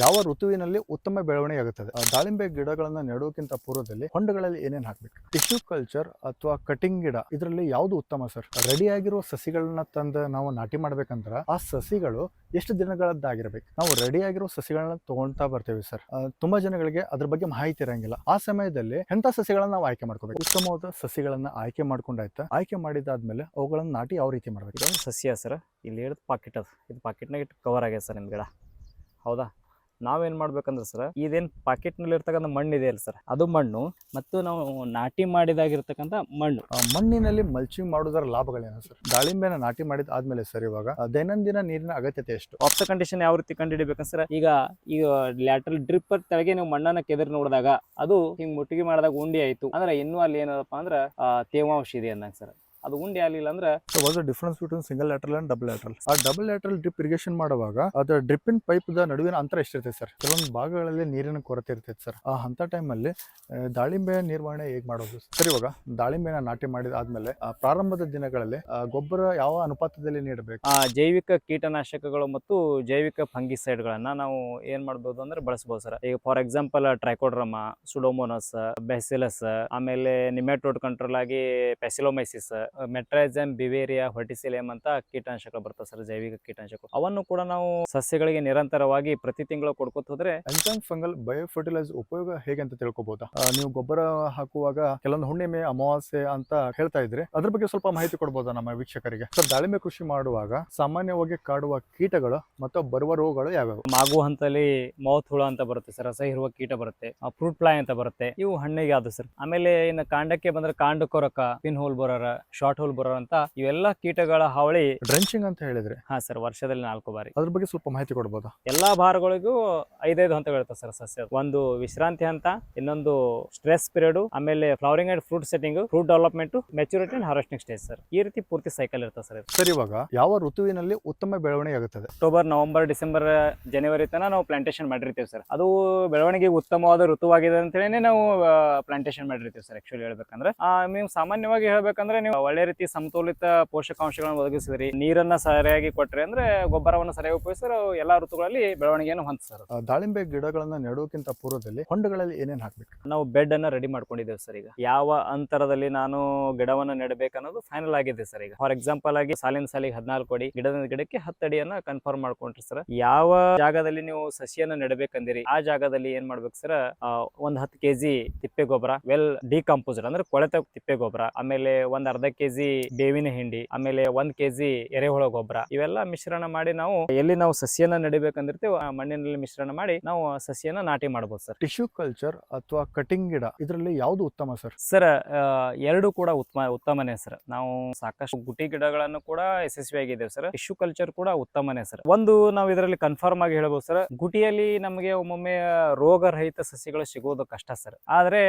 ಯಾವ ಋತುವಿನಲ್ಲಿ ಉತ್ತಮ ಬೆಳವಣಿಗೆ ಆಗುತ್ತದೆ ದಾಳಿಂಬೆ ಗಿಡಗಳನ್ನ ನೆಡೋಕ್ಕಿಂತ ಪೂರ್ವದಲ್ಲಿ ಹೊಂಡಗಳಲ್ಲಿ ಏನೇನು ಹಾಕ್ಬೇಕು? ಟಿಶ್ಯೂ ಕಲ್ಚರ್ ಅಥವಾ ಕಟಿಂಗ್ ಗಿಡ, ಇದರಲ್ಲಿ ಯಾವುದು ಉತ್ತಮ ಸರ್? ರೆಡಿ ಆಗಿರೋ ಸಸಿಗಳನ್ನ ತಂದು ನಾವು ನಾಟಿ ಮಾಡ್ಬೇಕಂದ್ರ ಆ ಸಸಿಗಳು ಎಷ್ಟು ದಿನಗಳದ್ದಾಗಿರ್ಬೇಕು? ನಾವು ರೆಡಿ ಆಗಿರೋ ಸಸಿಗಳನ್ನ ತಗೊಳ್ತಾ ಬರ್ತೇವೆ ಸರ್. ತುಂಬಾ ಜನಗಳಿಗೆ ಅದ್ರ ಬಗ್ಗೆ ಮಾಹಿತಿ ಇರಂಗಿಲ್ಲ. ಆ ಸಮಯದಲ್ಲಿ ಎಂತ ಸಸಿಗಳನ್ನ ನಾವು ಆಯ್ಕೆ ಮಾಡ್ಕೋಬೇಕು? ಉತ್ತಮವಾದ ಸಸಿಗಳನ್ನ ಆಯ್ಕೆ ಮಾಡ್ಕೊಂಡಾಯ್ತಾ? ಆಯ್ಕೆ ಮಾಡಿದಾದ್ಮೇಲೆ ಅವುಗಳನ್ನ ನಾಟಿ ಯಾವ ರೀತಿ ಮಾಡ್ಬೇಕು? ಸಸ್ಯ ಸರ್. ಇಲ್ಲಿ ಹೇಳಿದ ಪಾಕೆಟ್ ಅದು. ಇದು ಪಾಕೆಟ್ನಾಗ ಇಟ್ಟು ಕವರ್ ಆಗ್ಯದ ಸರ್ ನಿಮ್ಮ ಗಿಡ. ಹೌದಾ? ನಾವೇನು ಮಾಡ್ಬೇಕಂದ್ರೆ ಸರ್ ಇದೇನು ಪಾಕೆಟ್ನಲ್ಲಿ ಇರ್ತಕ್ಕಂಥ ಮಣ್ಣು ಇದೆಯಲ್ಲ ಸರ್. ಅದು ಮಣ್ಣು ಮತ್ತು ನಾವು ನಾಟಿ ಮಾಡಿದಾಗಿರ್ತಕ್ಕಂಥ ಮಣ್ಣು. ಮಣ್ಣಿನಲ್ಲಿ ಮಲ್ಚಿಂಗ್ ಮಾಡೋದರ ಲಾಭಗಳೇನು ಸರ್? ದಾಳಿಂಬೆನ ನಾಟಿ ಮಾಡಿದ ಆದ್ಮೇಲೆ ಸರ್ ಇವಾಗ ದೈನಂದಿನ ನೀರಿನ ಅಗತ್ಯತೆ ಎಷ್ಟು? ಆಪ್ತ ಕಂಡೀಷನ್ ಯಾವ ರೀತಿ ಕಂಡುಹಿಡಿಬೇಕಂದ್ರೆ ಸರ್ ಈಗ ಈಗ ಲ್ಯಾಟ್ರಲ್ ಡ್ರಿಪ್ ತೆಳಗೆ ನೀವು ಮಣ್ಣನ್ನ ಕೆದರಿ ನೋಡಿದಾಗ ಅದು ಹಿಂಗ್ ಮುಟ್ಟಿಗೆ ಮಾಡಿದಾಗ ಉಂಡಿ ಆಯ್ತು. ಅಂದ್ರೆ ಇನ್ನೂ ಅಲ್ಲಿ ಏನಪ್ಪ ಅಂದ್ರೆ ತೇವಾಂಶ ಇದೆ ಅಂದಂಗೆ ಸರ್. ಅದು ಉಂಡೆ ಆಗಲಿಲ್ಲ ಅಂದ್ರೆ difference was the difference between single lateral and double lateral ಆ ಡಬಲ್ ಲ್ಯಾಟ್ರಲ್ ಡ್ರಿಪ್ ಇರಿಗೇಷನ್ ಮಾಡುವಾಗ ಅದು ಇನ್ ಪೈಪ್ ದ ನಡುವಿನ ಅಂತರ ಎಷ್ಟಿರ್ತೈತೆ ಸರ್? ಕೆಲವೊಂದು ಭಾಗಗಳಲ್ಲಿ ನೀರಿನ ಕೊರತೆ ಇರ್ತೈತೆ ಸರ್. ಆ ಅಂತ ಟೈಮಲ್ಲಿ ದಾಳಿಂಬೆ ನಿರ್ವಹಣೆ ಹೇಗೆ ಮಾಡೋದು ಸರ್? ಇವಾಗ ದಾಳಿಂಬೆನ ನಾಟಿ ಮಾಡಿದ ಆದ್ಮೇಲೆ ಪ್ರಾರಂಭದ ದಿನಗಳಲ್ಲಿ ಗೊಬ್ಬರ ಯಾವ ಅನುಪಾತದಲ್ಲಿ ನೀಡಬೇಕು? ಆ ಜೈವಿಕ ಕೀಟನಾಶಕಗಳು ಮತ್ತು ಜೈವಿಕ ಫಂಗಿಸೈಡ್ಗಳನ್ನ ನಾವು ಏನ್ ಮಾಡಬಹುದು ಅಂದ್ರೆ ಬಳಸಬಹುದು ಸರ್. ಈಗ for example Trichoderma Pseudomonas Bacillus ಆಮೇಲೆ ನಿಮೆಟೋಡ್ ಕಂಟ್ರೋಲ್ ಆಗಿ ಪೆಸಿಲೋಮೈಸಿಸ್ ಮೆಟ್ರೈಸಮ್ ಬಿವೇರಿಯಾ ಹೊಟಿಸಿಲಿಯಂ ಅಂತ ಕೀಟನಾಶಕಗಳು ಬರ್ತವೆ ಸರ್ ಜೈವಿಕ ಕೀಟನಾಶಕ ಅವನ್ನು ಕೂಡ ನಾವು ಸಸ್ಯಗಳಿಗೆ ನಿರಂತರವಾಗಿ ಪ್ರತಿ ತಿಂಗಳು ಕೊಡ್ಕೊತ ಹೋದ್ರೆ ಫಂಗಲ್ ಬಯೋಫರ್ಟಿಲೈಸ್ ಉಪಯೋಗ ಹೇಗೆ ಅಂತ ತಿಳ್ಕೊಬಹುದಾ ನೀವು ಗೊಬ್ಬರ ಹಾಕುವಾಗ ಕೆಲವೊಂದು ಹುಣ್ಣಿಮೆ ಅಮಾವಾಸ್ಯೆ ಅಂತ ಹೇಳ್ತಾ ಇದ್ರೆ ಅದ್ರ ಬಗ್ಗೆ ಸ್ವಲ್ಪ ಮಾಹಿತಿ ಕೊಡ್ಬೋದಾ ನಮ್ಮ ವೀಕ್ಷಕರಿಗೆ? ಸರ್ ದಾಳಿಂಬೆ ಕೃಷಿ ಮಾಡುವಾಗ ಸಾಮಾನ್ಯವಾಗಿ ಕಾಡುವ ಕೀಟಗಳು ಮತ್ತು ಬರುವ ರೋಗಗಳು ಯಾವ್ಯಾವ? ಮಾಗು ಹಂತಲ್ಲಿ ಮೌತ್ ಹುಳ ಅಂತ ಬರುತ್ತೆ ಸರ್ ರಸ ಇರುವ ಕೀಟ ಬರುತ್ತೆ. ಫ್ರೂಟ್ ಫ್ಲೈ ಅಂತ ಬರುತ್ತೆ. ಇವು ಹಣ್ಣಿಗೆ ಆದ ಸರ್? ಆಮೇಲೆ ಇನ್ನು ಕಾಂಡಕ್ಕೆ ಬಂದ್ರೆ ಕಾಂಡ ಕೊರಕ pin hole borer short hole borer ಇವೆಲ್ಲ ಕೀಟಗಳ ಹಾವಳಿ ಡ್ರೆಂಚಿಂಗ್ ಅಂತ ಹೇಳಿದ್ರೆ? ಹಾ ಸರ್ ವರ್ಷದಲ್ಲಿ ನಾಲ್ಕು ಬಾರಿ. ಅದ್ರ ಬಗ್ಗೆ ಸ್ವಲ್ಪ ಮಾಹಿತಿ ಕೊಡ್ಬೋದಾ? ಎಲ್ಲಾ ಭಾರಗಳಿಗೂ ಐದೈದು ಹಂತಗಳಿರ್ತವೆ ಸರ್ ಸಸ್ಯ ಒಂದು ವಿಶ್ರಾಂತಿ ಹಂತ ಇನ್ನೊಂದು ಸ್ಟ್ರೆಸ್ ಪೀರಿಯಡ್ ಆಮೇಲೆ flowering and fruit setting fruit development maturity and harvesting stage sir. ಈ ರೀತಿ ಪೂರ್ತಿ ಸೈಕಲ್ ಇರ್ತದೆ ಸರ್. ಸರ್ ಇವಾಗ ಯಾವ ಋತುವಿನಲ್ಲಿ ಉತ್ತಮ ಬೆಳವಣಿಗೆ ಆಗುತ್ತದೆ? ಅಕ್ಟೋಬರ್ ನವೆಂಬರ್ ಡಿಸೆಂಬರ್ ಜನವರಿ ತನಕ ನಾವು ಪ್ಲಾಂಟೇಶನ್ ಮಾಡಿರ್ತೀವಿ ಸರ್. ಅದು ಬೆಳವಣಿಗೆ ಉತ್ತಮವಾದ ಋತುವಾಗಿದೆ ಅಂತ ಹೇಳಿ ನಾವು ಪ್ಲಾಂಟೇಶನ್ ಮಾಡಿರ್ತೀವಿ ಸರ್ ಆಕ್ಚುಲಿ ಹೇಳ್ಬೇಕಂದ್ರೆ. ನೀವು ಸಾಮಾನ್ಯವಾಗಿ ಹೇಳ್ಬೇಕಂದ್ರೆ ನೀವು ಒಳ್ಳೆ ರೀತಿ ಸಮತೋಲಿತ ಪೋಷಕಾಂಶಗಳನ್ನು ಒದಗಿಸಿದ್ರಿ. ನೀರನ್ನ ಸರಿಯಾಗಿ ಕೊಟ್ರಿ ಅಂದ್ರೆ ಗೊಬ್ಬರವನ್ನು ಸರಿಯಾಗಿ ಉಪಯೋಗಿಸಿದ್ರೆ ಎಲ್ಲಾ ಋತುಗಳಲ್ಲಿ ಬೆಳವಣಿಗೆಯನ್ನು ಹೊಂದಿಸ್ತಾರೆ ಸರ್ ದಾಳಿಂಬೆ ಗಿಡಗಳನ್ನ ನೆಡುವಕ್ಕಿಂತ ಪೂರ್ವದಲ್ಲಿ ಹೊಂಡಗಳಲ್ಲಿ ಏನೇನು ಹಾಕ್ಬೇಕು? ನಾವು ಬೆಡ್ ಅನ್ನ ರೆಡಿ ಮಾಡ್ಕೊಂಡಿದ್ದೇವೆ ಸರ್ ಈಗ. ಯಾವ ಅಂತರದಲ್ಲಿ ನಾನು ಗಿಡವನ್ನು ನೆಡಬೇಕನ್ನೋದು ಫೈನಲ್ ಆಗಿದೆ ಸರ್ ಈಗ. ಫಾರ್ ಎಕ್ಸಾಂಪಲ್ ಆಗಿ ಸಾಲಿನ ಸಾಲಿಗೆ ಹದಿನಾಲ್ಕು ಅಡಿ ಗಿಡದ ಗಿಡಕ್ಕೆ ಹತ್ತು ಅಡಿಯನ್ನ ಕನ್ಫರ್ಮ್ ಮಾಡ್ಕೊಂಡ್ರಿ ಸರ್. ಯಾವ ಜಾಗದಲ್ಲಿ ನೀವು ಸಸಿಯನ್ನ ನೆಡಬೇಕಂದಿರಿ ಆ ಜಾಗದಲ್ಲಿ ಏನ್ ಮಾಡ್ಬೇಕು ಸರ್? ಒಂದ್ ಹತ್ತು ಕೆಜಿ ತಿಪ್ಪೆ ಗೊಬ್ಬರ ವೆಲ್ ಡಿಕಂಪೋಸ್ಡ್ ಅಂದ್ರೆ ಕೊಳೆತ ತಿಪ್ಪೆ ಗೊಬ್ಬರ ಆಮೇಲೆ ಒಂದ್ ಅರ್ಧ ಕೆಜಿ ಬೇವಿನ ಹಿಂಡಿ ಆಮೇಲೆ ಒಂದ್ ಕೆಜಿ ಎರೆಹುಳ ಗೊಬ್ಬರ ಇವೆಲ್ಲ ಮಿಶ್ರಣ ಮಾಡಿ ನಾವು ಎಲ್ಲಿ ನಾವು ಸಸಿಯನ್ನ ನಡಿಬೇಕಂದಿರ್ತೇವೆ ಆ ಮಣ್ಣಿನಲ್ಲಿ ಮಿಶ್ರಣ ಮಾಡಿ ನಾವು ಸಸಿಯನ್ನ ನಾಟಿ ಮಾಡಬಹುದು ಸರ್. ಟಿಶ್ಯೂ ಕಲ್ಚರ್ ಅಥವಾ ಕಟಿಂಗ್ ಗಿಡ ಇದರಲ್ಲಿ ಯಾವ್ದು ಉತ್ತಮ ಸರ್? ಸರ್ ಎರಡು ಕೂಡ ಉತ್ತಮ ಉತ್ತಮನೇ ಸರ್. ನಾವು ಸಾಕಷ್ಟು ಗುಟಿ ಗಿಡಗಳನ್ನು ಕೂಡ ಯಶಸ್ವಿಯಾಗಿದ್ದೇವೆ ಸರ್. ಟಿಶ್ಯೂ ಕಲ್ಚರ್ ಕೂಡ ಉತ್ತಮನೇ ಸರ್. ಒಂದು ನಾವು ಇದರಲ್ಲಿ ಕನ್ಫರ್ಮ್ ಆಗಿ ಹೇಳಬಹುದು ಸರ್ ಗುಟಿಯಲ್ಲಿ ನಮಗೆ ಒಮ್ಮೊಮ್ಮೆ ರೋಗರಹಿತ ಸಸಿಗಳು ಸಿಗೋದು ಕಷ್ಟ ಸರ್. ಆದ್ರೆ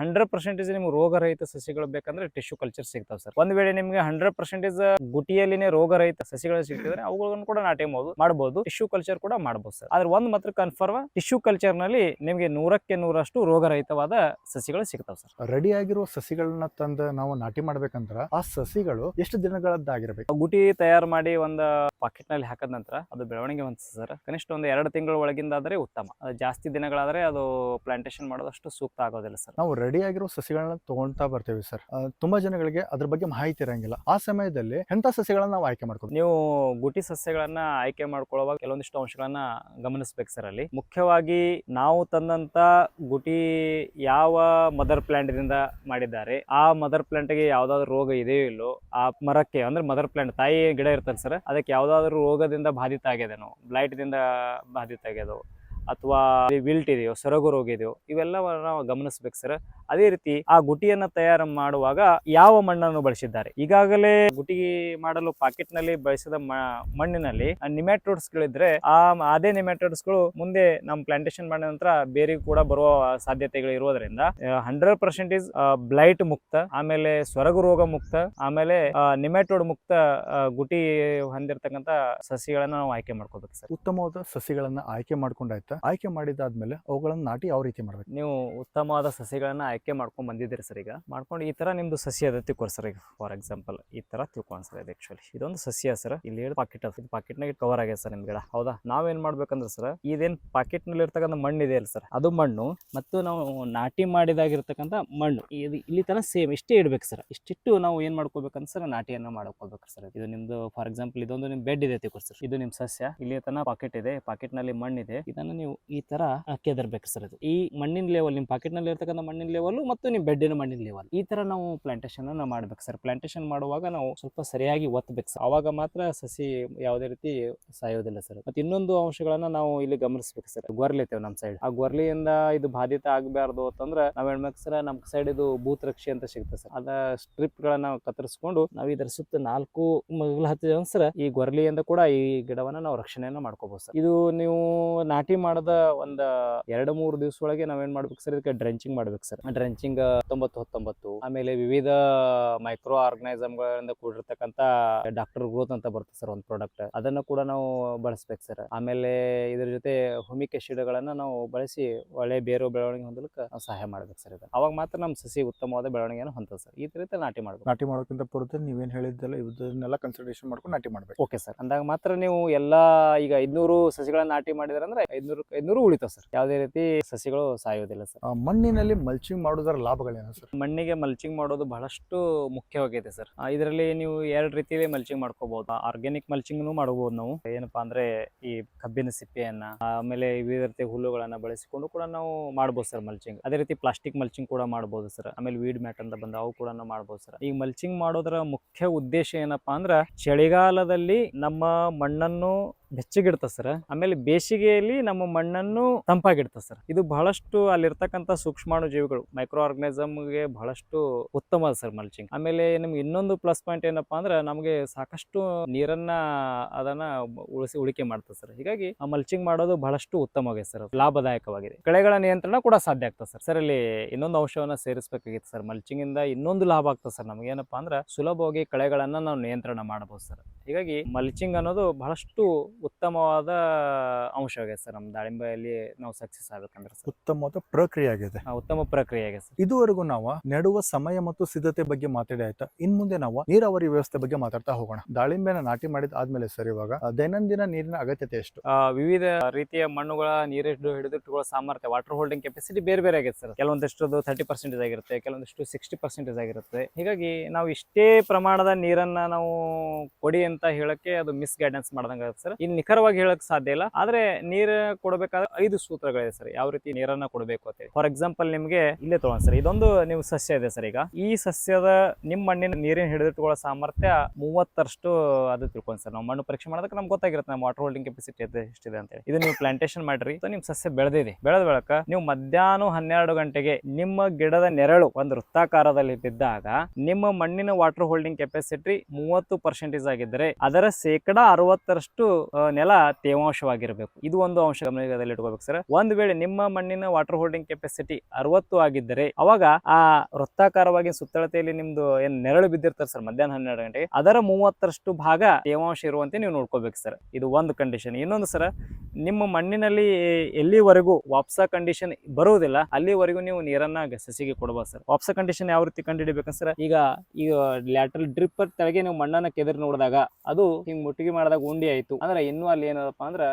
ಹಂಡ್ರೆಡ್ ಪರ್ಸೆಂಟೇಜ್ ನಿಮ್ಗೆ ರೋಗರಹಿತ ಸಸಿಗಳು ಬೇಕಂದ್ರೆ ಟಿಶ್ಯೂ ಕಲ್ಚರ್ ಸಿಗ್ತಾವೆ ಸರ್. ಒಂದ್ ವೇಳೆ ನಿಮ್ಗೆ ಹಂಡ್ರೆಡ್ ಪರ್ಸೆಂಟೇಜ್ ಗುಟಿಯಲ್ಲಿನೇ ರೋಗರಹಿತ ಸಸಿಗಳು ಸಿಗ್ತಿದ್ರೆ ಅವುಗಳನ್ನು ಕೂಡ ನಾಟಿ ಮಾಡಬಹುದು ಟಿಶ್ಯೂ ಕಲ್ಚರ್ ಕೂಡ ಮಾಡಬಹುದು ಸರ್. ಆದ್ರೆ ಒಂದ್ ಮಾತ್ರ ಕನ್ಫರ್ಮ್ ಟಿಶ್ಯೂ ಕಲ್ಚರ್ನಲ್ಲಿ ನಿಮಗೆ ನೂರಕ್ಕೆ ನೂರಷ್ಟು ರೋಗರಹಿತವಾದ ಸಸಿಗಳು ಸಿಗ್ತಾವೆ ಸರ್. ರೆಡಿ ಆಗಿರುವ ಸಸಿಗಳನ್ನ ತಂದು ನಾವು ನಾಟಿ ಮಾಡ್ಬೇಕಂದ್ರ ಆ ಸಸಿಗಳು ಎಷ್ಟು ದಿನಗಳದ್ದಾಗಿರ್ಬೇಕು? ಗುಟಿ ತಯಾರು ಮಾಡಿ ಒಂದು ಪಾಕೆಟ್ನಲ್ಲಿ ಹಾಕದ ನಂತರ ಅದು ಬೆಳವಣಿಗೆ ಹೊಂದಿಸ ಸರ್. ಕನಿಷ್ಠ ಒಂದು ಎರಡು ತಿಂಗಳ ಒಳಗಿಂದಾದ್ರೆ ಉತ್ತಮ. ಅದು ಜಾಸ್ತಿ ದಿನಗಳಾದ್ರೆ ಅದು ಪ್ಲಾಂಟೇಶನ್ ಮಾಡೋದಷ್ಟು ಸೂಕ್ತ ಆಗೋದಿಲ್ಲ ಸರ್. ನಾವು ರೆಡಿ ಆಗಿರೋ ಸಸಿಗಳನ್ನ ತಗೊಳ್ತಾ ಬರ್ತೇವೆ ಸರ್. ತುಂಬಾ ಜನಗಳಿಗೆ ಅದ್ರ ಬಗ್ಗೆ ಮಾಹಿತಿ ಇರಂಗಿಲ್ಲ. ಆ ಸಮಯದಲ್ಲಿ ಎಂತ ಸಸ್ಯಗಳನ್ನ ನಾವು ಆಯ್ಕೆ ಮಾಡ್ಕೊಂಡು ನೀವು ಗುಟಿ ಸಸ್ಯಗಳನ್ನ ಆಯ್ಕೆ ಮಾಡ್ಕೊಳ್ಳುವಾಗ ಕೆಲವೊಂದಿಷ್ಟು ಅಂಶಗಳನ್ನ ಗಮನಿಸ್ಬೇಕು ಸರ್ ಅಲ್ಲಿ. ಮುಖ್ಯವಾಗಿ ನಾವು ತಂದಂತ ಗುಟಿ ಯಾವ ಮದರ್ ಪ್ಲಾಂಟ್ ದಿಂದ ಮಾಡಿದ್ದಾರೆ? ಆ ಮದರ್ ಪ್ಲಾಂಟ್ಗೆ ಯಾವ್ದಾದ್ರು ರೋಗ ಇದೆಯೋ ಇಲ್ಲೋ, ಆ ಮರಕ್ಕೆ ಅಂದ್ರೆ ಮದರ್ ಪ್ಲಾಂಟ್ ತಾಯಿ ಗಿಡ ಇರ್ತಾರೆ ಸರ್, ಅದಕ್ಕೆ ಯಾವ್ದಾದ್ರು ರೋಗದಿಂದ ಬಾಧಿತ ಆಗ್ಯದೇನೋ ಬ್ಲೈಟ್ ದಿಂದ ಬಾಧಿತ ಆಗ್ಯದೋ ಅಥವಾ ವಿಲ್ಟ್ ಇದೆಯೋ, ಸೊರಗು ರೋಗ ಇದೆಯೋ ಇವೆಲ್ಲ ನಾವು ಗಮನಿಸ್ಬೇಕು ಸರ್. ಅದೇ ರೀತಿ ಆ ಗುಟಿಯನ್ನ ತಯಾರು ಮಾಡುವಾಗ ಯಾವ ಮಣ್ಣನ್ನು ಬಳಸಿದ್ದಾರೆ? ಈಗಾಗಲೇ ಗುಟಿ ಮಾಡಲು ಪಾಕೆಟ್ನಲ್ಲಿ ಬಳಸಿದ ಮಣ್ಣಿನಲ್ಲಿ ನಿಮ್ಯಾಟ್ರೋಡ್ಸ್ ಗಳಿದ್ರೆ ಆ, ಅದೇ ನಿಮ್ಯಾಟ್ರೋಡ್ಸ್ಗಳು ಮುಂದೆ ನಮ್ಮ ಪ್ಲಾಂಟೇಶನ್ ಮಾಡಿದ ನಂತರ ಬೇರೆ ಕೂಡ ಬರುವ ಸಾಧ್ಯತೆಗಳು ಇರೋದ್ರಿಂದ ಹಂಡ್ರೆಡ್ ಪರ್ಸೆಂಟ್ ಇಸ್ ಬ್ಲೈಟ್ ಮುಕ್ತ, ಆಮೇಲೆ ಸೊರಗು ರೋಗ ಮುಕ್ತ, ಆಮೇಲೆ ನಿಮ್ಯಾಟೋಡ್ ಮುಕ್ತ ಗುಟಿ ಹೊಂದಿರತಕ್ಕಂತ ಸಸಿಗಳನ್ನ ನಾವು ಆಯ್ಕೆ ಮಾಡ್ಕೋಬೇಕು ಸರ್. ಉತ್ತಮವಾದ ಸಸಿಗಳನ್ನ ಆಯ್ಕೆ ಮಾಡ್ಕೊಂಡಾಯ್ತಾ? ಆಯ್ಕೆ ಮಾಡಿದಾದ್ಮೇಲೆ ಅವುಗಳನ್ನು ನಾಟಿ ಯಾವ ರೀತಿ ಮಾಡ್ಬೇಕು? ನೀವು ಉತ್ತಮವಾದ ಸಸಿಗಳನ್ನ ಆಯ್ಕೆ ಮಾಡ್ಕೊಂಡ್ ಬಂದಿದ್ದೀರಿ ಸರ್ ಈಗ. ಮಾಡ್ಕೊಂಡು ಈ ತರ ನಿಮ್ದು ಸಸಿ ಅದ ತಿಳ್ಕೊರಿ ಈಗ ಫಾರ್ ಎಕ್ಸಾಂಪಲ್ ಈ ತರ ತಿಳ್ಕೊಂಡ್ ಸರ್ ಆಕ್ಚುಲಿ ಇದೊಂದು ಸಸ್ಯ ಸರ್. ಇಲ್ಲಿ ಹೇಳಿ ಪಾಕೆಟ್ ಅದ. ಪಾಕೆಟ್ ನಾಗ ಕವರ್ ಆಗ್ಯದ ಸರ್ ನಿಮ್ ಗಿಡ ಹೌದಾ? ನಾವೇನ್ ಮಾಡ್ಬೇಕಂದ್ರೆ ಸರ್, ಇದೇನ್ ಪಾಕೆಟ್ನಲ್ಲಿ ಇರ್ತಕ್ಕಂಥ ಮಣ್ಣು ಇದೆ ಅಲ್ಲ ಸರ್. ಅದು ಮಣ್ಣು ಮತ್ತು ನಾವು ನಾಟಿ ಮಾಡಿದಾಗಿರ್ತಕ್ಕಂಥ ಮಣ್ಣು. ಇದು ಇಲ್ಲಿ ತನ ಸೇಮ್ ಇಷ್ಟೇ ಇಡ್ಬೇಕು ಸರ್. ಇಷ್ಟಿಟ್ಟು ನಾವು ಏನ್ ಮಾಡ್ಕೋಬೇಕಂತ ಸರ್, ನಾಟಿಯನ್ನ ಮಾಡ್ಕೋಬೇಕು ಸರ್ ಇದು ನಿಮ್ದು ಫಾರ್ ಎಕ್ಸಾಂಪಲ್ ಇದೊಂದು ನಿಮ್ ಬೆಡ್ ಇದೆ ತಿಳ್ಕೊರಿ ಇದು ನಿಮ್ ಸಸ್ಯ. ಇಲ್ಲಿ ತನ ಪಾಕೆಟ್ ಇದೆ. ಪಾಕೆಟ್ನಲ್ಲಿ ಮಣ್ಣಿದೆ ಇದನ್ನ ನೀವು ಈ ತರ ಕೆದರ್ಬೇಕು ಸರ್ ಇದು. ಈ ಮಣ್ಣಿನ ಲೆವೆಲ್ ನಿಮ್ಮ ಪಾಕೆಟ್ನಲ್ಲಿ ಇರ್ತಕ್ಕಂಥ ಮಣ್ಣಿನ ಲೆವೆಲ್ ಮತ್ತು ನಿಮ್ಮ ಬೆಡ್ಡಿನ ಮಣ್ಣಿನ ಲೆವೆಲ್ ಈ ತರ ನಾವು ಪ್ಲಾಂಟೇಶನ್ ಅನ್ನ ಮಾಡ್ಬೇಕು ಸರ್ ಪ್ಲಾಂಟೇಶನ್ ಮಾಡುವಾಗ ನಾವು ಸ್ವಲ್ಪ ಸರಿಯಾಗಿ ಒತ್ತಬೇಕು ಸರ್ ಅವಾಗ ಮಾತ್ರ ಸಸಿ ಯಾವುದೇ ರೀತಿ ಸಾಯೋದಿಲ್ಲ ಸರ್ ಮತ್ತೆ ಇನ್ನೊಂದು ಅಂಶಗಳನ್ನ ನಾವು ಇಲ್ಲಿ ಗಮನಿಸ್ಬೇಕು ಸರ್ ಗೊರ್ಲಿ ಇರ್ತೇವೆ ನಮ್ಮ ಸೈಡ್ ಆ ಗೊರ್ಲಿಯಿಂದ ಇದು ಬಾಧಿತ ಆಗಬಾರ್ದು ಅಂತಂದ್ರೆ ನಾವ್ ಹೇಳ್ಬೇಕು ಸರ್ ನಮ್ ಸೈಡ್ ಇದು ಭೂತ್ ರಕ್ಷೆ ಅಂತ ಸಿಗುತ್ತೆ ಸರ್ ಅದ ಸ್ಟ್ರಿಪ್ ಗಳನ್ನ ಕತ್ತರಿಸ್ಕೊಂಡು ನಾವು ಇದರ ಸುತ್ತ ನಾಲ್ಕು ಮಗಲು ಹತ್ತಿದ ಸರ್ ಈ ಗೊರ್ಲಿಯಿಂದ ಕೂಡ ಈ ಗಿಡವನ್ನ ನಾವು ರಕ್ಷಣೆಯನ್ನ ಮಾಡ್ಕೋಬಹುದು ಸರ್ ಇದು ನೀವು ನಾಟಿ ಮಾಡದ ಒಂದ ಎರಡು ಮೂರು ದಿವಸ ಒಳಗೆ ನಾವೇನ್ ಮಾಡ್ಬೇಕು ಸರ್ ಇದಕ್ಕೆ ಡ್ರೆಂಚಿಂಗ್ ಮಾಡ್ಬೇಕು ಸರ್ ಡ್ರೆಂಚಿಂಗ್ ಹತ್ತೊಂಬತ್ತು ಹತ್ತೊಂಬತ್ತು. ಆಮೇಲೆ ವಿವಿಧ ಮೈಕ್ರೋ ಆರ್ಗನೈಸಮ್ ಗಳಿಂದ ಕೂಡಿರ್ತಕ್ಕಂತ ಡಾಕ್ಟರ್ ಗ್ರೋತ್ ಅಂತ ಬರುತ್ತೆ ಸರ್ ಒಂದು ಪ್ರಾಡಕ್ಟ್ ಅದನ್ನ ಕೂಡ ನಾವು ಬಳಸ್ಬೇಕು ಸರ್ ಆಮೇಲೆ ಇದ್ರ ಜೊತೆ ಹುಮಿಕ್ ಶೀಡಗಳನ್ನ ನಾವು ಬಳಸಿ ಒಳ್ಳೆ ಬೇರು ಬೆಳವಣಿಗೆ ಹೊಂದಲಿಕ್ಕೆ ನಾವು ಸಹಾಯ ಮಾಡ್ಬೇಕು ಸರ್ ಇದನ್ನ ಅವಾಗ ಮಾತ್ರ ನಮ್ಮ ಸಸಿ ಉತ್ತಮವಾದ ಬೆಳವಣಿಗೆಯನ್ನು ಹೊಂದದ ಸರ್ ಈ ತರ ನಾಟಿ ಮಾಡ್ಬೇಕು. ನಾಟಿ ಮಾಡೋಕ್ಕಿಂತ ಪೂರ್ವದಲ್ಲಿ ನೀವೇನ್ ಹೇಳಿದ್ದಲ್ಲ ಇದನ್ನೆಲ್ಲ ಕನ್ಸಿಡರೇಷನ್ ಮಾಡ್ಕೊಂಡು ನಾಟಿ ಮಾಡ್ಬೇಕು. ಓಕೆ ಸರ್ ಅಂದಾಗ ಮಾತ್ರ ನೀವು ಎಲ್ಲಾ ಈಗ ಐದ್ನೂರು ಸಸಿಗಳನ್ನ ನಾಟಿ ಮಾಡಿದ್ರೆ ಅಂದ್ರೆ ಐದ್ನೂರು ಐದ್ನೂರು ಉಳಿತಾವ ಸರ್. ಯಾವುದೇ ರೀತಿ ಸಸಿಗಳು ಸಾಯೋದಿಲ್ಲ ಸರ್. ಮಣ್ಣಿನಲ್ಲಿ ಮಲ್ಚಿಂಗ್ ಮಾಡೋದರ ಲಾಭಗಳೇನು ಸರ್? ಮಣ್ಣಿಗೆ ಮಲ್ಚಿಂಗ್ ಮಾಡೋದು ಬಹಳಷ್ಟು ಮುಖ್ಯವಾಗಿದೆ ಸರ್. ಇದರಲ್ಲಿ ನೀವು ಎರಡು ರೀತಿಯಲ್ಲಿ ಮಲ್ಚಿಂಗ್ ಮಾಡ್ಕೋಬಹುದು ಆರ್ಗ್ಯಾನಿಕ್ ಮಲ್ಚಿಂಗ್ನು ಮಾಡಬಹುದು ನಾವು. ಏನಪ್ಪಾ ಅಂದ್ರೆ ಈ ಕಬ್ಬಿನ ಸಿಪ್ಪೆಯನ್ನ ಆಮೇಲೆ ವಿವಿಧ ರೀತಿಯ ಹುಲ್ಲುಗಳನ್ನ ಬಳಸಿಕೊಂಡು ಕೂಡ ನಾವು ಮಾಡಬಹುದು ಸರ್ ಮಲ್ಚಿಂಗ್ ಅದೇ ರೀತಿ ಪ್ಲಾಸ್ಟಿಕ್ ಮಲ್ಚಿಂಗ್ ಕೂಡ ಮಾಡಬಹುದು ಸರ್. ಆಮೇಲೆ ವೀಡ್ ಮ್ಯಾಟ್ ಅಂತ ಬಂದ ಅವು ಕೂಡ ನಾವು ಮಾಡ್ಬೋದು ಸರ್. ಈ ಮಲ್ಚಿಂಗ್ ಮಾಡೋದರ ಮುಖ್ಯ ಉದ್ದೇಶ ಏನಪ್ಪಾ ಅಂದ್ರ ಚಳಿಗಾಲದಲ್ಲಿ ನಮ್ಮ ಮಣ್ಣನ್ನು ಬೆಚ್ಚಗಿಡ್ತ ಸರ್. ಆಮೇಲೆ ಬೇಸಿಗೆಯಲ್ಲಿ ನಮ್ಮ ಮಣ್ಣನ್ನು ತಂಪಾಗಿಡ್ತ ಸರ್. ಇದು ಬಹಳಷ್ಟು ಅಲ್ಲಿರ್ತಕ್ಕಂಥ ಸೂಕ್ಷ್ಮಾಣು ಜೀವಿಗಳು ಮೈಕ್ರೋ ಗೆ ಬಹಳಷ್ಟು ಉತ್ತಮ ಸರ್ ಮಲ್ಚಿಂಗ್. ಆಮೇಲೆ ನಿಮ್ಗೆ ಇನ್ನೊಂದು ಪ್ಲಸ್ ಪಾಯಿಂಟ್ ಏನಪ್ಪಾ ಅಂದ್ರೆ ನಮಗೆ ಸಾಕಷ್ಟು ನೀರನ್ನ ಅದನ್ನ ಉಳಿಸಿ ಉಳಿಕೆ ಮಾಡ್ತದೆ ಸರ್. ಹೀಗಾಗಿ ಆ ಮಲ್ಚಿಂಗ್ ಮಾಡೋದು ಬಹಳಷ್ಟು ಉತ್ತಮವಾಗಿದೆ ಸರ್. ಲಾಭದಾಯಕವಾಗಿದೆ. ಕಳೆಗಳ ನಿಯಂತ್ರಣ ಕೂಡ ಸಾಧ್ಯ ಆಗ್ತದೆ ಸರ್. ಸರ್ ಇಲ್ಲಿ ಇನ್ನೊಂದು ಅಂಶವನ್ನ ಸೇರಿಸಬೇಕಾಗಿತ್ತು ಸರ್. ಮಲ್ಚಿಂಗ್ ಇಂದ ಇನ್ನೊಂದು ಲಾಭ ಆಗ್ತದೆ ಸರ್ ನಮ್ಗೆ. ಏನಪ್ಪಾ ಅಂದ್ರೆ ಸುಲಭವಾಗಿ ಕಳೆಗಳನ್ನ ನಾವು ನಿಯಂತ್ರಣ ಮಾಡಬಹುದು ಸರ್. ಹೀಗಾಗಿ ಮಲ್ಚಿಂಗ್ ಅನ್ನೋದು ಬಹಳಷ್ಟು ಉತ್ತಮವಾದ ಅಂಶವಾಗಿದೆ ಸರ್ ನಮ್ಮ ದಾಳಿಂಬೆಯಲ್ಲಿ ನಾವು ಸಕ್ಸಸ್ ಆಗಬೇಕಂದ್ರೆ ಸರ್. ಉತ್ತಮವಾದ ಪ್ರಕ್ರಿಯೆ ಆಗಿದೆ. ಆ, ಉತ್ತಮ ಪ್ರಕ್ರಿಯೆ ಆಗಿದೆ ಸರ್. ಇದುವರೆಗೂ ನಾವು ನೆಡುವ ಸಮಯ ಮತ್ತು ಸಿದ್ಧತೆ ಬಗ್ಗೆ ಮಾತಾಡಿ ಆಯ್ತಾ? ಇನ್ ಮುಂದೆ ನಾವು ನೀರಾವರಿ ವ್ಯವಸ್ಥೆ ಬಗ್ಗೆ ಮಾತಾಡ್ತಾ ಹೋಗೋಣ. ದಾಳಿಂಬೆನ ನಾಟಿ ಮಾಡಿದ ಆದ್ಮೇಲೆ ಸರ್ ಇವಾಗ ಆ, ದೈನಂದಿನ ನೀರಿನ ಅಗತ್ಯತೆ ಎಷ್ಟು? ಆ, ವಿವಿಧ ರೀತಿಯ ಮಣ್ಣುಗಳ ನೀರಿಟ್ಟು ಹಿಡಿದಿಟ್ಟುಗಳ ಸಾಮರ್ಥ್ಯ ವಾಟರ್ ಹೋಲ್ಡಿಂಗ್ ಕೆಪಾಸಿಟಿ ಬೇರೆ ಬೇರೆ ಆಗಿದೆ ಸರ್. ಕೆಲವೊಂದಿಷ್ಟು ತರ್ಟಿ ಪರ್ಸೆಂಟ್ ಆಗಿರುತ್ತೆ ಕೆಲವೊಂದಿಷ್ಟು ಸಿಕ್ಸ್ಟಿ ಪರ್ಸೆಂಟೇಜ್ ಆಗಿರುತ್ತೆ. ಹೀಗಾಗಿ ನಾವು ಇಷ್ಟೇ ಪ್ರಮಾಣದ ನೀರನ್ನ ನಾವು ಕೊಡಿ ಅಂತ ಹೇಳಕ್ಕೆ ಅದು ಮಿಸ್ ಗೈಡೆನ್ಸ್ ಮಾಡ್ದಂಗ ಸರ್ ನಿಖರವಾಗಿ ಹೇಳಕ್ ಸಾಧ್ಯ ಇಲ್ಲ. ಆದ್ರೆ ನೀರ್ ಕೊಡಬೇಕಾದ್ರೆ ಐದು ಸೂತ್ರಗಳಿದೆ ಸರ್. ಯಾವ ರೀತಿ ನೀರನ್ನ ಕೊಡಬೇಕು ಅಂತ ಹೇಳಿ. ಫಾರ್ ಎಕ್ಸಾಂಪಲ್ ನಿಮ್ಗೆ ಇಲ್ಲೇ ತಗೊಂಡ್ ಸರ್. ಇದೊಂದು ನೀವು ಸಸ್ಯ ಇದೆ ಸರ್ ಈಗ. ಈ ಸಸ್ಯದ ನಿಮ್ಮ ಮಣ್ಣಿನ ನೀರಿನ ಹಿಡಿದಿಟ್ಕೊಳ್ಳೋ ಸಾಮರ್ಥ್ಯ ಮೂವತ್ತರಷ್ಟು ಅದು ತಿಳ್ಕೊಂಡ್ ಸರ್. ನಾವು ಮಣ್ಣು ಪರೀಕ್ಷೆ ಮಾಡೋದಕ್ಕೆ ನಮ್ಗೆ ಗೊತ್ತಾಗಿರುತ್ತೆ. ನಮ್ಮ ವಾಟರ್ ಹೋಲ್ಡಿಂಗ್ ಕೆಪಾಸಿಟಿ ಎಷ್ಟಿದೆ ಅಂತ ಹೇಳಿ. ಇದು ನೀವು ಪ್ಲಾಂಟೇಶನ್ ಮಾಡ್ರಿ. ನಿಮ್ ಸಸ್ಯ ಬೆಳೆದಿದೆ. ಬೆಳೆದ ಬೆಳಕ ನೀವು ಮಧ್ಯಾಹ್ನ ಹನ್ನೆರಡು ಗಂಟೆಗೆ ನಿಮ್ಮ ಗಿಡದ ನೆರಳು ಒಂದು ವೃತ್ತಾಕಾರದಲ್ಲಿ ಬಿದ್ದಾಗ ನಿಮ್ಮ ಮಣ್ಣಿನ ವಾಟರ್ ಹೋಲ್ಡಿಂಗ್ ಕೆಪಾಸಿಟಿ ಮೂವತ್ತು ಪರ್ಸೆಂಟೇಜ್ ಆಗಿದ್ದರೆ ಅದರ ಶೇಕಡಾ ಅರವತ್ತರಷ್ಟು ನೆಲ ತೇವಾಂಶವಾಗಿರಬೇಕು. ಇದು ಒಂದು ಅಂಶ ಗಮನದಲ್ಲಿ ಇಟ್ಕೋಬೇಕು ಸರ್. ಒಂದ್ ವೇಳೆ ನಿಮ್ಮ ಮಣ್ಣಿನ ವಾಟರ್ ಹೋಲ್ಡಿಂಗ್ ಕೆಪಾಸಿಟಿ ಅರವತ್ತು ಆಗಿದ್ದರೆ, ಅವಾಗ ಆ ವೃತ್ತಾಕಾರವಾಗಿ ಸುತ್ತಳತೆಯಲ್ಲಿ ನಿಮ್ದು ಏನ್ ನೆರಳು ಬಿದ್ದಿರ್ತಾರೆ ಸರ್ ಮಧ್ಯಾಹ್ನ ಹನ್ನೆರಡು ಗಂಟೆಗೆ. ಅದರ ಮೂವತ್ತರಷ್ಟು ಭಾಗ ತೇವಾಂಶ ಇರುವಂತೆ ನೀವು ನೋಡ್ಕೋಬೇಕು ಸರ್. ಇದು ಒಂದು ಕಂಡೀಷನ್ ಇನ್ನೊಂದು ಸರ್, ನಿಮ್ಮ ಮಣ್ಣಿನಲ್ಲಿ ಎಲ್ಲಿವರೆಗೂ ವಾಪ್ಸ ಕಂಡೀಷನ್ ಬರುವುದಿಲ್ಲ, ಅಲ್ಲಿವರೆಗೂ ನೀವು ನೀರನ್ನ ಸಸಿಗೆ ಕೊಡಬಹುದು ಸರ್. ವಾಪ್ಸ ಕಂಡೀಷನ್ ಯಾವ ರೀತಿ ಕಂಡುಹಿಡಿಬೇಕಂದ್ರೆ ಸರ್, ಈಗ ಈಗ ಲ್ಯಾಟ್ರಲ್ ಡ್ರಿಪ್ ತಳಗೆ ನೀವು ಮಣ್ಣನ್ನ ಕೆದರಿ ನೋಡಿದಾಗ, ಅದು ಹಿಂಗ್ ಮುಟ್ಟಿಗೆ ಮಾಡಿದಾಗ ಉಂಡಿ ಆಯ್ತು. ಅಂದ್ರೆ ಇನ್ನೂ ಅಲ್ಲಿ ಏನಾದಪ್ಪ ಅಂದ್ರೆ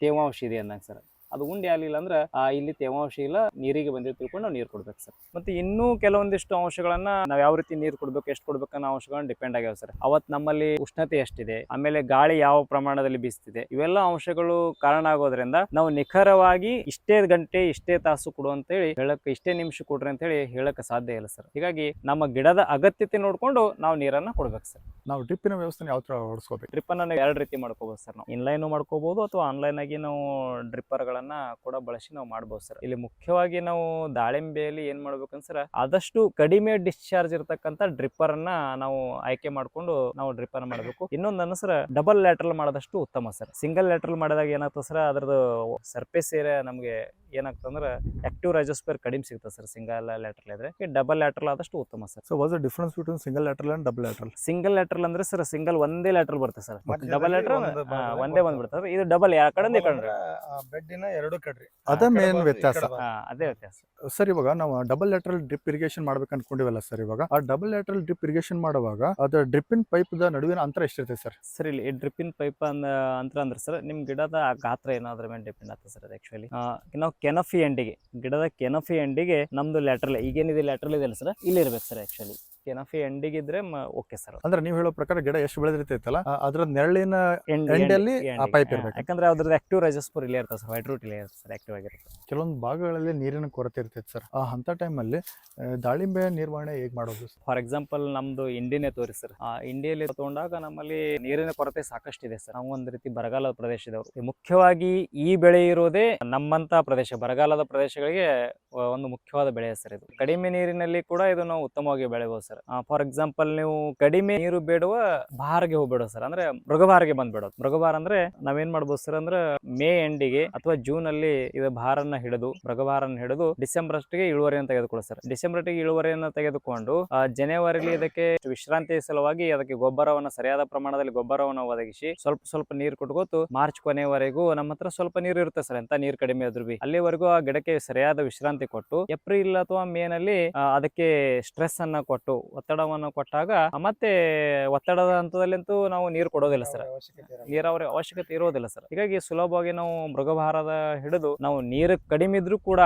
ತೇವಾಂಶ ಇದೆ ಅಂದಂಗೆ ಸರ್. ಅದು ಉಂಡೆ ಆಗಲಿಲ್ಲ ಅಂದ್ರೆ ಆ, ಇಲ್ಲಿ ತೇವಾಂಶ ಇಲ್ಲ ನೀರಿಗೆ ಬಂದಿರೋ ತಿಳ್ಕೊಂಡು ನಾವು ನೀರು ಕೊಡ್ಬೇಕು ಸರ್. ಮತ್ತೆ ಇನ್ನೂ ಕೆಲವೊಂದಿಷ್ಟು ಅಂಶಗಳನ್ನ ನಾವು ಯಾವ ರೀತಿ ನೀರು ಕೊಡ್ಬೇಕು ಎಷ್ಟು ಕೊಡ್ಬೇಕು ಅನ್ನೋ ಅಂಶಗಳನ್ನ ಡಿಪೆಂಡ್ ಆಗ್ಯಾವ ಸರ್. ಅವತ್ ನಮ್ಮಲ್ಲಿ ಉಷ್ಣತೆ ಎಷ್ಟಿದೆ ಆಮೇಲೆ ಗಾಳಿ ಯಾವ ಪ್ರಮಾಣದಲ್ಲಿ ಬೀಸ್ತಿದೆ ಇವೆಲ್ಲ ಅಂಶಗಳು ಕಾರಣ ಆಗೋದ್ರಿಂದ ನಾವು ನಿಖರವಾಗಿ ಇಷ್ಟೇ ಗಂಟೆ ಇಷ್ಟೇ ತಾಸು ಕೊಡು ಅಂತ ಹೇಳಿ ಹೇಳಕ್ ಇಷ್ಟೇ ನಿಮಿಷ ಕೊಡ್ರಿ ಅಂತ ಹೇಳಿ ಹೇಳಕ್ ಸಾಧ್ಯ ಇಲ್ಲ ಸರ್. ಹೀಗಾಗಿ ನಮ್ಮ ಗಿಡದ ಅಗತ್ಯತೆ ನೋಡ್ಕೊಂಡು ನಾವು ನೀರನ್ನ ಕೊಡ್ಬೇಕು ಸರ್. ನಾವು ಡ್ರಿಪ್ಪಿನ ವ್ಯವಸ್ಥೆ ಯಾವ ತರ ಹೊಡಿಸ್ಕೋಬೇಕು? ಡ್ರಿಪ್ ಅನ್ನ ನಾವು ಎರಡು ರೀತಿ ಮಾಡ್ಕೋಬಹುದು ಸರ್ ನಾವು. ಇನ್ಲೈನ್ ಮಾಡ್ಕೋಬಹುದು ಅಥವಾ ಆನ್ಲೈನ್ ಆಗಿ ನಾವು ಡ್ರಿಪ್ಪರ್ ಗಳನ್ನ ಕೂಡ ಬಳಸಿ ನಾವು ಮಾಡ್ಬೋದು ಸರ್. ಇಲ್ಲಿ ಮುಖ್ಯವಾಗಿ ನಾವು ದಾಳಿಂಬೆಯಲ್ಲಿ ಏನ್ ಮಾಡ್ಬೇಕಂದ್ರೆ ಸರ್ ಆದಷ್ಟು ಕಡಿಮೆ ಡಿಸ್ಚಾರ್ಜ್ ಇರತಕ್ಕಂತ ಡ್ರಿಪ್ಪರ್ ಅನ್ನ ನಾವು ಆಯ್ಕೆ ಮಾಡ್ಕೊಂಡು ನಾವು ಡ್ರಿಪ್ಪರ್ ಮಾಡಬೇಕು. ಇನ್ನೊಂದು ಸರ್ ಡಬಲ್ ಲ್ಯಾಟ್ರಲ್ ಮಾಡೋದಷ್ಟು ಉತ್ತಮ ಸರ್. ಸಿಂಗಲ್ ಲ್ಯಾಟ್ರಲ್ ಮಾಡಿದಾಗ ಏನಾಗ್ತದೆ ಸರ್, ಅದ್ರದ್ದು ಸರ್ಫೇಸ್ ಏರಿಯಾ ನಮಗೆ ಏನಾಗ್ತಂದ್ರೆ ಆಕ್ಟಿವ್ ರೈಜೋಸ್ಪೇರ್ ಕಡಿಮೆ ಸಿಗ್ತದೆ ಸರ್ ಸಿಂಗಲ್ ಲ್ಯಾಟ್ರಲ್ ಇದ್ರೆ. ಡಬಲ್ ಲ್ಯಾಟ್ರಲ್ ಆದಷ್ಟು ಉತ್ತಮ sir so was difference between single lateral and double lateral single lateral ಅಂದ್ರೆ ಸರ್ ಸಿಂಗಲ್ ಒಂದೇ ಲ್ಯಾಟ್ರಲ್ ಬರುತ್ತೆ ಸರ್ ಡಬಲ್ ಲ್ಯಾಟ್ರಲ್ ಒಂದೇ ಒಂದ್ ಬಂದ್ಬಿಡ್ತದೆ. ಇದು ಡಬಲ್ ಯಾವ ಕಡೆ ಕಡೆ ಬೆಡ್ಡಿನ ಎರಡು ಕಡ್ರಿ. ಅದೇ ಮೇನ್ ವ್ಯತ್ಯಾಸ. ಅದೇ ವ್ಯತ್ಯಾಸ. ಸರ್ ಇವಾಗ ನಾವು ಡಬಲ್ ಲ್ಯಾಟ್ರಲ್ ಡ್ರಿಪ್ ಇರಿಗೇಷನ್ ಮಾಡ್ಬೇಕು ಅನ್ಕೊಂಡಿವಲ್ಲ ಸರ್ ಇವಾಗ. ಆ ಡಬಲ್ ಲ್ಯಾಟ್ರಲ್ ಡ್ರಿಪ್ ಇರಿಗೇಷನ್ ಮಾಡುವಾಗ ಅದು ಡ್ರಿಪ್ಪಿನ ಪೈಪ್ ದ ನಡುವಿನ ಅಂತರ ಎಷ್ಟಿರುತ್ತೆ ಸರ್ ಸರ್ ಇಲ್ಲಿ ಡ್ರಿಪ್ಪಿನ ಪೈಪ್ ಅಂದ ಅಂತರ ಅಂದ್ರೆ ಸರ್ ನಿಮ್ ಗಿಡದ ಗಾತ್ರ ಏನಾದ್ರ ಮೇಲೆ ಡಿಪೆಂಡ್ ಆಗ್ತದೆ ಸರ್ ಅದು ಆಕ್ಚುಲಿ ನಾವು ಕೆನಫಿ ಎಂಡಿಗೆ ಗಿಡದ ಕೆನಫಿ ಎಂಡಿಗೆ ನಮ್ದು ಲ್ಯಾಟ್ರಲ್ ಈಗೇನಿದೆ ಲ್ಯಾಟ್ರಲ್ ಇದೆ ಸರ್ ಇಲ್ಲಿ ಇರ್ಬೇಕು ಸರ್ ಆಕ್ಚುಲಿ ಕೆನಫಿ ಎಂಡಿಗೆ ಇದ್ರೆ ಓಕೆ ಸರ್ ಅಂದ್ರೆ ನೀವು ಹೇಳೋ ಪ್ರಕಾರ ಗಿಡ ಎಷ್ಟು ಬೆಳೆದಿರ್ತೈತಲ್ಲ ಅದ್ರ ನೆರಳಿನ ಎಂಡಲ್ಲಿ ಪೈಪ್ ಇರ್ಬೇಕು. ಯಾಕಂದ್ರೆ ಅದ್ರದ್ದು ಆಕ್ಟಿವ್ ರೈಜಸ್ಪುರ್ ಇಲ್ಲೇ ಇರ್ತದೆ ಸರ್ ವೈಟ್ ರೂಟ್ ಇಲ್ಲೇ ಇರ್ತದೆ ಸರ್ ಆಕ್ಟಿವ್ ಆಗಿರುತ್ತೆ. ಕೆಲವೊಂದು ಭಾಗಗಳಲ್ಲಿ ನೀರಿನ ಕೊರತೆ ಇರ್ತೈತೆ ಸರ್ ಆ ಅಂತ ಟೈಮಲ್ಲಿ ದಾಳಿಂಬೆ ನಿರ್ವಹಣೆ ಹೇಗೆ ಮಾಡೋದು ಫಾರ್ ಎಕ್ಸಾಂಪಲ್ ನಮ್ದು ಇಂಡಿಯನ್ನೇ ತೋರಿ ಸರ್ ಆ ಇಂಡಿಯಲ್ಲಿ ತಗೊಂಡಾಗ ನಮ್ಮಲ್ಲಿ ನೀರಿನ ಕೊರತೆ ಸಾಕಷ್ಟು ಇದೆ ಸರ್ ನಾವು ಒಂದ್ ರೀತಿ ಬರಗಾಲದ ಪ್ರದೇಶದವರು. ಮುಖ್ಯವಾಗಿ ಈ ಬೆಳೆ ಇರೋದೇ ನಮ್ಮಂತ ಪ್ರದೇಶ ಬರಗಾಲದ ಪ್ರದೇಶಗಳಿಗೆ ಒಂದು ಮುಖ್ಯವಾದ ಬೆಳೆ ಸರ್ ಇದು. ಕಡಿಮೆ ನೀರಿನಲ್ಲಿ ಕೂಡ ಇದನ್ನು ಉತ್ತಮವಾಗಿ ಬೆಳೆಬಹುದು ಸರ್. ಫಾರ್ ಎಕ್ಸಾಂಪಲ್ ನೀವು ಕಡಿಮೆ ನೀರು ಬೇಡುವ ಭಾರಗೆ ಹೋಗ್ಬೇಡ ಸರ್. ಅಂದ್ರೆ ಬಂದ್ ಬಂದ್ಬಿಡೋದು ಮೃಗಭಾರ ಅಂದ್ರೆ ನಾವೇನ್ ಮಾಡ್ಬೋದು ಸರ್ ಅಂದ್ರೆ ಮೇ ಎಂಡಿಗೆ ಅಥವಾ ಜೂನ್ ಅಲ್ಲಿ ಇದು ಭಾರನ್ನ ಹಿಡಿದು ಮೃಗಭಾರನ್ನ ಹಿಡಿದು ಡಿಸೆಂಬರ್ ಅಷ್ಟಿಗೆ ಇಳುವರಿಯನ್ನು ತೆಗೆದುಕೊಳ್ಳಿ ಸರ್. ಡಿಸೆಂಬರ್ ಅಷ್ಟಿಗೆ ಇಳುವರಿಯನ್ನು ತೆಗೆದುಕೊಂಡು ಜನವರಿಲಿ ಇದಕ್ಕೆ ವಿಶ್ರಾಂತಿ ಸಲುವಾಗಿ ಅದಕ್ಕೆ ಗೊಬ್ಬರವನ್ನ ಸರಿಯಾದ ಪ್ರಮಾಣದಲ್ಲಿ ಗೊಬ್ಬರವನ್ನು ಒದಗಿಸಿ ಸ್ವಲ್ಪ ಸ್ವಲ್ಪ ನೀರು ಕೊಟ್ಕೋತು ಮಾರ್ಚ್ ಕೊನೆವರೆಗೂ ನಮ್ಮ ಹತ್ರ ಸ್ವಲ್ಪ ನೀರು ಇರುತ್ತೆ ಸರ್. ಎಂತ ನೀರು ಕಡಿಮೆ ಆದ್ರೂ ಬಿ. ಅಲ್ಲಿವರೆಗೂ ಆ ಗಿಡಕ್ಕೆ ಸರಿಯಾದ ವಿಶ್ರಾಂತಿ ಕೊಟ್ಟು ಏಪ್ರಿಲ್ ಅಥವಾ ಮೇ ನಲ್ಲಿ ಅದಕ್ಕೆ ಸ್ಟ್ರೆಸ್ ಅನ್ನ ಕೊಟ್ಟು ಒತ್ತಡವನ್ನು ಕೊಟ್ಟಾಗ ಮತ್ತೆ ಒತ್ತಡದ ಹಂತದಲ್ಲಂತೂ ನಾವು ನೀರು ಕೊಡೋದಿಲ್ಲ ಸರ್. ನೀರಾವರಿ ಅವಶ್ಯಕತೆ ಇರೋದಿಲ್ಲ ಸರ್ ಹೀಗಾಗಿ ಸುಲಭವಾಗಿ ನಾವು ಮೃಗಭಾರದ ಹಿಡಿದು ನಾವು ನೀರು ಕಡಿಮೆ ಇದ್ರೂ ಕೂಡ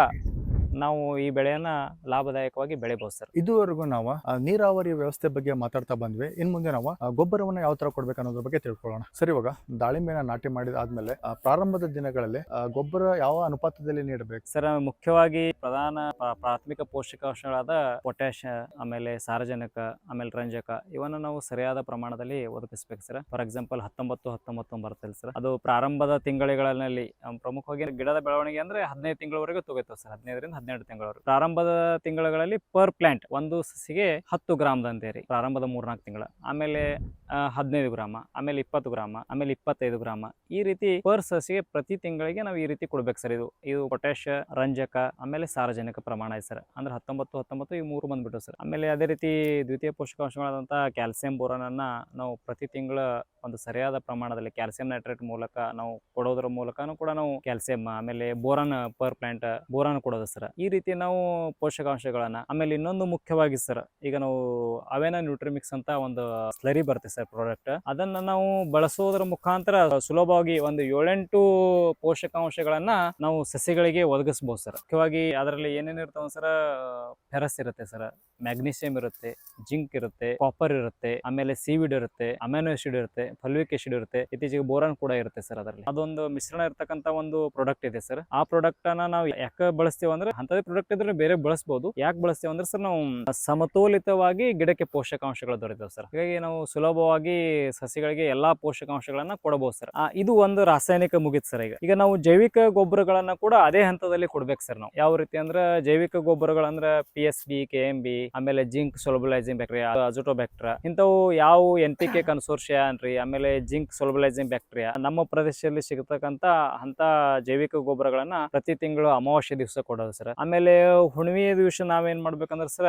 ನಾವು ಈ ಬೆಳೆಯನ್ನ ಲಾಭದಾಯಕವಾಗಿ ಬೆಳೆಬಹುದು ಸರ್. ಇದುವರೆಗೂ ನಾವು ನೀರಾವರಿ ವ್ಯವಸ್ಥೆ ಬಗ್ಗೆ ಮಾತಾಡ್ತಾ ಬಂದ್ವಿ. ಇನ್ ಮುಂದೆ ನಾವು ಗೊಬ್ಬರವನ್ನು ಯಾವ ತರ ಕೊಡ್ಬೇಕು ಅನ್ನೋದ್ರ ಬಗ್ಗೆ ತಿಳ್ಕೊಳ್ಳೋಣ. ಸರಿ ಇವಾಗ ದಾಳಿಂಬೆನ ನಾಟಿ ಮಾಡಿದ ಆದ್ಮೇಲೆ ಪ್ರಾರಂಭದ ದಿನಗಳಲ್ಲಿ ಗೊಬ್ಬರ ಯಾವ ಅನುಪಾತದಲ್ಲಿ ನೀಡಬೇಕು? ಸರ್ ಮುಖ್ಯವಾಗಿ ಪ್ರಧಾನ ಪ್ರಾಥಮಿಕ ಪೋಷಕಾಂಶಗಳಾದ ಪೊಟ್ಯಾಶ ಆಮೇಲೆ ಸಾರಜನಕ ಆಮೇಲೆ ರಂಜಕ ಇವನ್ನ ನಾವು ಸರಿಯಾದ ಪ್ರಮಾಣದಲ್ಲಿ ಒದಗಿಸ್ಬೇಕು ಸರ್. ಫಾರ್ ಎಕ್ಸಾಂಪಲ್ ಹತ್ತೊಂಬತ್ತು ಹತ್ತೊಂಬತ್ತು ಬರ್ತಲ್ಲ ಸರ್. ಅದು ಪ್ರಾರಂಭದ ತಿಂಗಳುಗಳಲ್ಲಿ ಪ್ರಮುಖವಾಗಿ ಗಿಡದ ಬೆಳವಣಿಗೆ ಅಂದ್ರೆ ಹದಿನೈದು ತಿಂಗಳವರೆಗೂ ತಗೋತಾವೆ ಸರ್. ಹದಿನೈದರಿಂದ ಹದಿನೆಂಟು ತಿಂಗಳವರು. ಪ್ರಾರಂಭದ ತಿಂಗಳುಗಳಲ್ಲಿ ಪರ್ ಪ್ಲಾಂಟ್ ಒಂದು ಸಸಿಗೆ ಹತ್ತು ಗ್ರಾಮದಂತೆ ರೀ ಪ್ರಾರಂಭದ ಮೂರ್ನಾಲ್ಕು ತಿಂಗಳು. ಆಮೇಲೆ ಹದಿನೈದು ಗ್ರಾಮ, ಆಮೇಲೆ ಇಪ್ಪತ್ತು ಗ್ರಾಮ, ಆಮೇಲೆ ಇಪ್ಪತ್ತೈದು ಗ್ರಾಮ. ಈ ರೀತಿ ಪರ್ ಸಸಿಗೆ ಪ್ರತಿ ತಿಂಗಳಿಗೆ ನಾವು ಈ ರೀತಿ ಕೊಡ್ಬೇಕು ಸರ್ ಇದು. ಇದು ಪೊಟ್ಯಾಶ ರಂಜಕ, ಆಮೇಲೆ ಸಾರ್ವಜನಿಕ ಪ್ರಮಾಣ ಸರ್. ಅಂದ್ರೆ ಹತ್ತೊಂಬತ್ತು ಹತ್ತೊಂಬತ್ತು ಈ ಮೂರು ಬಂದ್ಬಿಟ್ಟು ಸರ್. ಆಮೇಲೆ ಅದೇ ರೀತಿ ದ್ವಿತೀಯ ಪೋಷಕಾಂಶಗಳಾದಂಥ ಕ್ಯಾಲ್ಸಿಯಂ ಬೋರನನ್ನ ನಾವು ಪ್ರತಿ ತಿಂಗಳ ಒಂದು ಸರಿಯಾದ ಪ್ರಮಾಣದಲ್ಲಿ ಕ್ಯಾಲ್ಸಿಯಂ ನೈಟ್ರೇಟ್ ಮೂಲಕ ನಾವು ಕೊಡೋದ್ರ ಮೂಲಕನೂ ಕೂಡ ನಾವು ಕ್ಯಾಲ್ಸಿಯಂ ಆಮೇಲೆ ಬೋರನ್ ಪರ್ ಪ್ಲಾಂಟ್ ಬೋರನ್ ಕೊಡೋದು ಸರ್. ಈ ರೀತಿ ನಾವು ಪೋಷಕಾಂಶಗಳನ್ನ, ಆಮೇಲೆ ಇನ್ನೊಂದು ಮುಖ್ಯವಾಗಿ ಸರ್, ಈಗ ನಾವು ಅವೇನ ನ್ಯೂಟ್ರಿಮಿಕ್ಸ್ ಅಂತ ಒಂದು ಸ್ಲರಿ ಬರುತ್ತೆ ಸರ್ ಪ್ರಾಡಕ್ಟ್ ಅದನ್ನ ನಾವು ಬಳಸೋದ್ರ ಮುಖಾಂತರ ಸುಲಭವಾಗಿ ಒಂದು ಏಳೆಂಟು ಪೋಷಕಾಂಶಗಳನ್ನ ನಾವು ಸಸಿಗಳಿಗೆ ಒದಗಿಸಬಹುದು ಸರ್. ಮುಖ್ಯವಾಗಿ ಅದರಲ್ಲಿ ಏನೇನು ಇರ್ತಾವ ಸರ್, ಫೆರಸ್ ಇರುತ್ತೆ ಸರ್, ಮ್ಯಾಗ್ನೀಸಿಯಂ ಇರುತ್ತೆ, ಜಿಂಕ್ ಇರುತ್ತೆ ಕಾಪರ್ ಇರುತ್ತೆ, ಆಮೇಲೆ ಸೀವಿಡ್ ಇರುತ್ತೆ ಅಮೆನೋ ಆಸಿಡ್ ಇರುತ್ತೆ ಫಲ್ವಿಕ್ ಆಸಿಡ್ ಇರುತ್ತೆ, ಇತ್ತೀಚೆಗೆ ಬೋರಾನ್ ಕೂಡ ಇರುತ್ತೆ ಸರ್ ಅದರಲ್ಲಿ. ಅದೊಂದು ಮಿಶ್ರಣ ಇರತಕ್ಕಂತ ಒಂದು ಪ್ರಾಡಕ್ಟ್ ಇದೆ ಸರ್. ಆ ಪ್ರಾಡಕ್ಟ್ ಅನ್ನ ನಾವು ಯಾಕೆ ಬಳಸ್ತೀವಿ ಅಂತದೇ ಪ್ರಾಡಕ್ಟ್ ಇದ್ರೆ ಬೇರೆ ಬಳಸಬಹುದು ಯಾಕೆ ಬಳಸ್ತೇವೆ ಅಂದ್ರೆ ಸರ್ ನಾವು ಸಮತೋಲಿತವಾಗಿ ಗಿಡಕ್ಕೆ ಪೋಷಕಾಂಶಗಳು ದೊರೆತವೆ ಸರ್. ಹಾಗಾಗಿ ನಾವು ಸುಲಭವಾಗಿ ಸಸಿಗಳಿಗೆ ಎಲ್ಲಾ ಪೋಷಕಾಂಶಗಳನ್ನ ಕೊಡಬಹುದು ಸರ್. ಇದು ಒಂದು ರಾಸಾಯನಿಕ ಮುಗಿತ್ ಸರ್ ಈಗ. ಈಗ ನಾವು ಜೈವಿಕ ಗೊಬ್ಬರಗಳನ್ನ ಕೂಡ ಅದೇ ಹಂತದಲ್ಲಿ ಕೊಡ್ಬೇಕು ಸರ್ ನಾವು. ಯಾವ ರೀತಿ ಅಂದ್ರೆ ಜೈವಿಕ ಗೊಬ್ಬರಗಳಂದ್ರ P S B K M B ಆಮೇಲೆ ಜಿಂಕ್ ಸೊಲಬಲೈಸಿಂಗ್ ಬ್ಯಾಕ್ಟೀರಿಯಾ ಅಜೋಟೋಬ್ಯಾಕ್ಟೀರಿಯಾ ಇಂಥವು ಯಾವ ಎನ್ ಪಿ ಕೆ ಕನ್ಸೋರ್ಷಿಯಾ ಅನ್ರಿ, ಆಮೇಲೆ ಜಿಂಕ್ ಸೊಲಬಲೈಸಿಂಗ್ ಬ್ಯಾಕ್ಟೀರಿಯಾ ನಮ್ಮ ಪ್ರದೇಶದಲ್ಲಿ ಸಿಗತಕ್ಕಂತ ಅಂತ ಜೈವಿಕ ಗೊಬ್ಬರಗಳನ್ನ ಪ್ರತಿ ತಿಂಗಳು ಅಮಾವಾಸ್ಯ ದಿವಸ ಕೊಡೋದು ಸರ್. ಆಮೇಲೆ ಹುಣ್ಣಿಮೆಯ ದಿವಸ ನಾವೇನ್ ಮಾಡ್ಬೇಕಂದ್ರೆ ಸರ್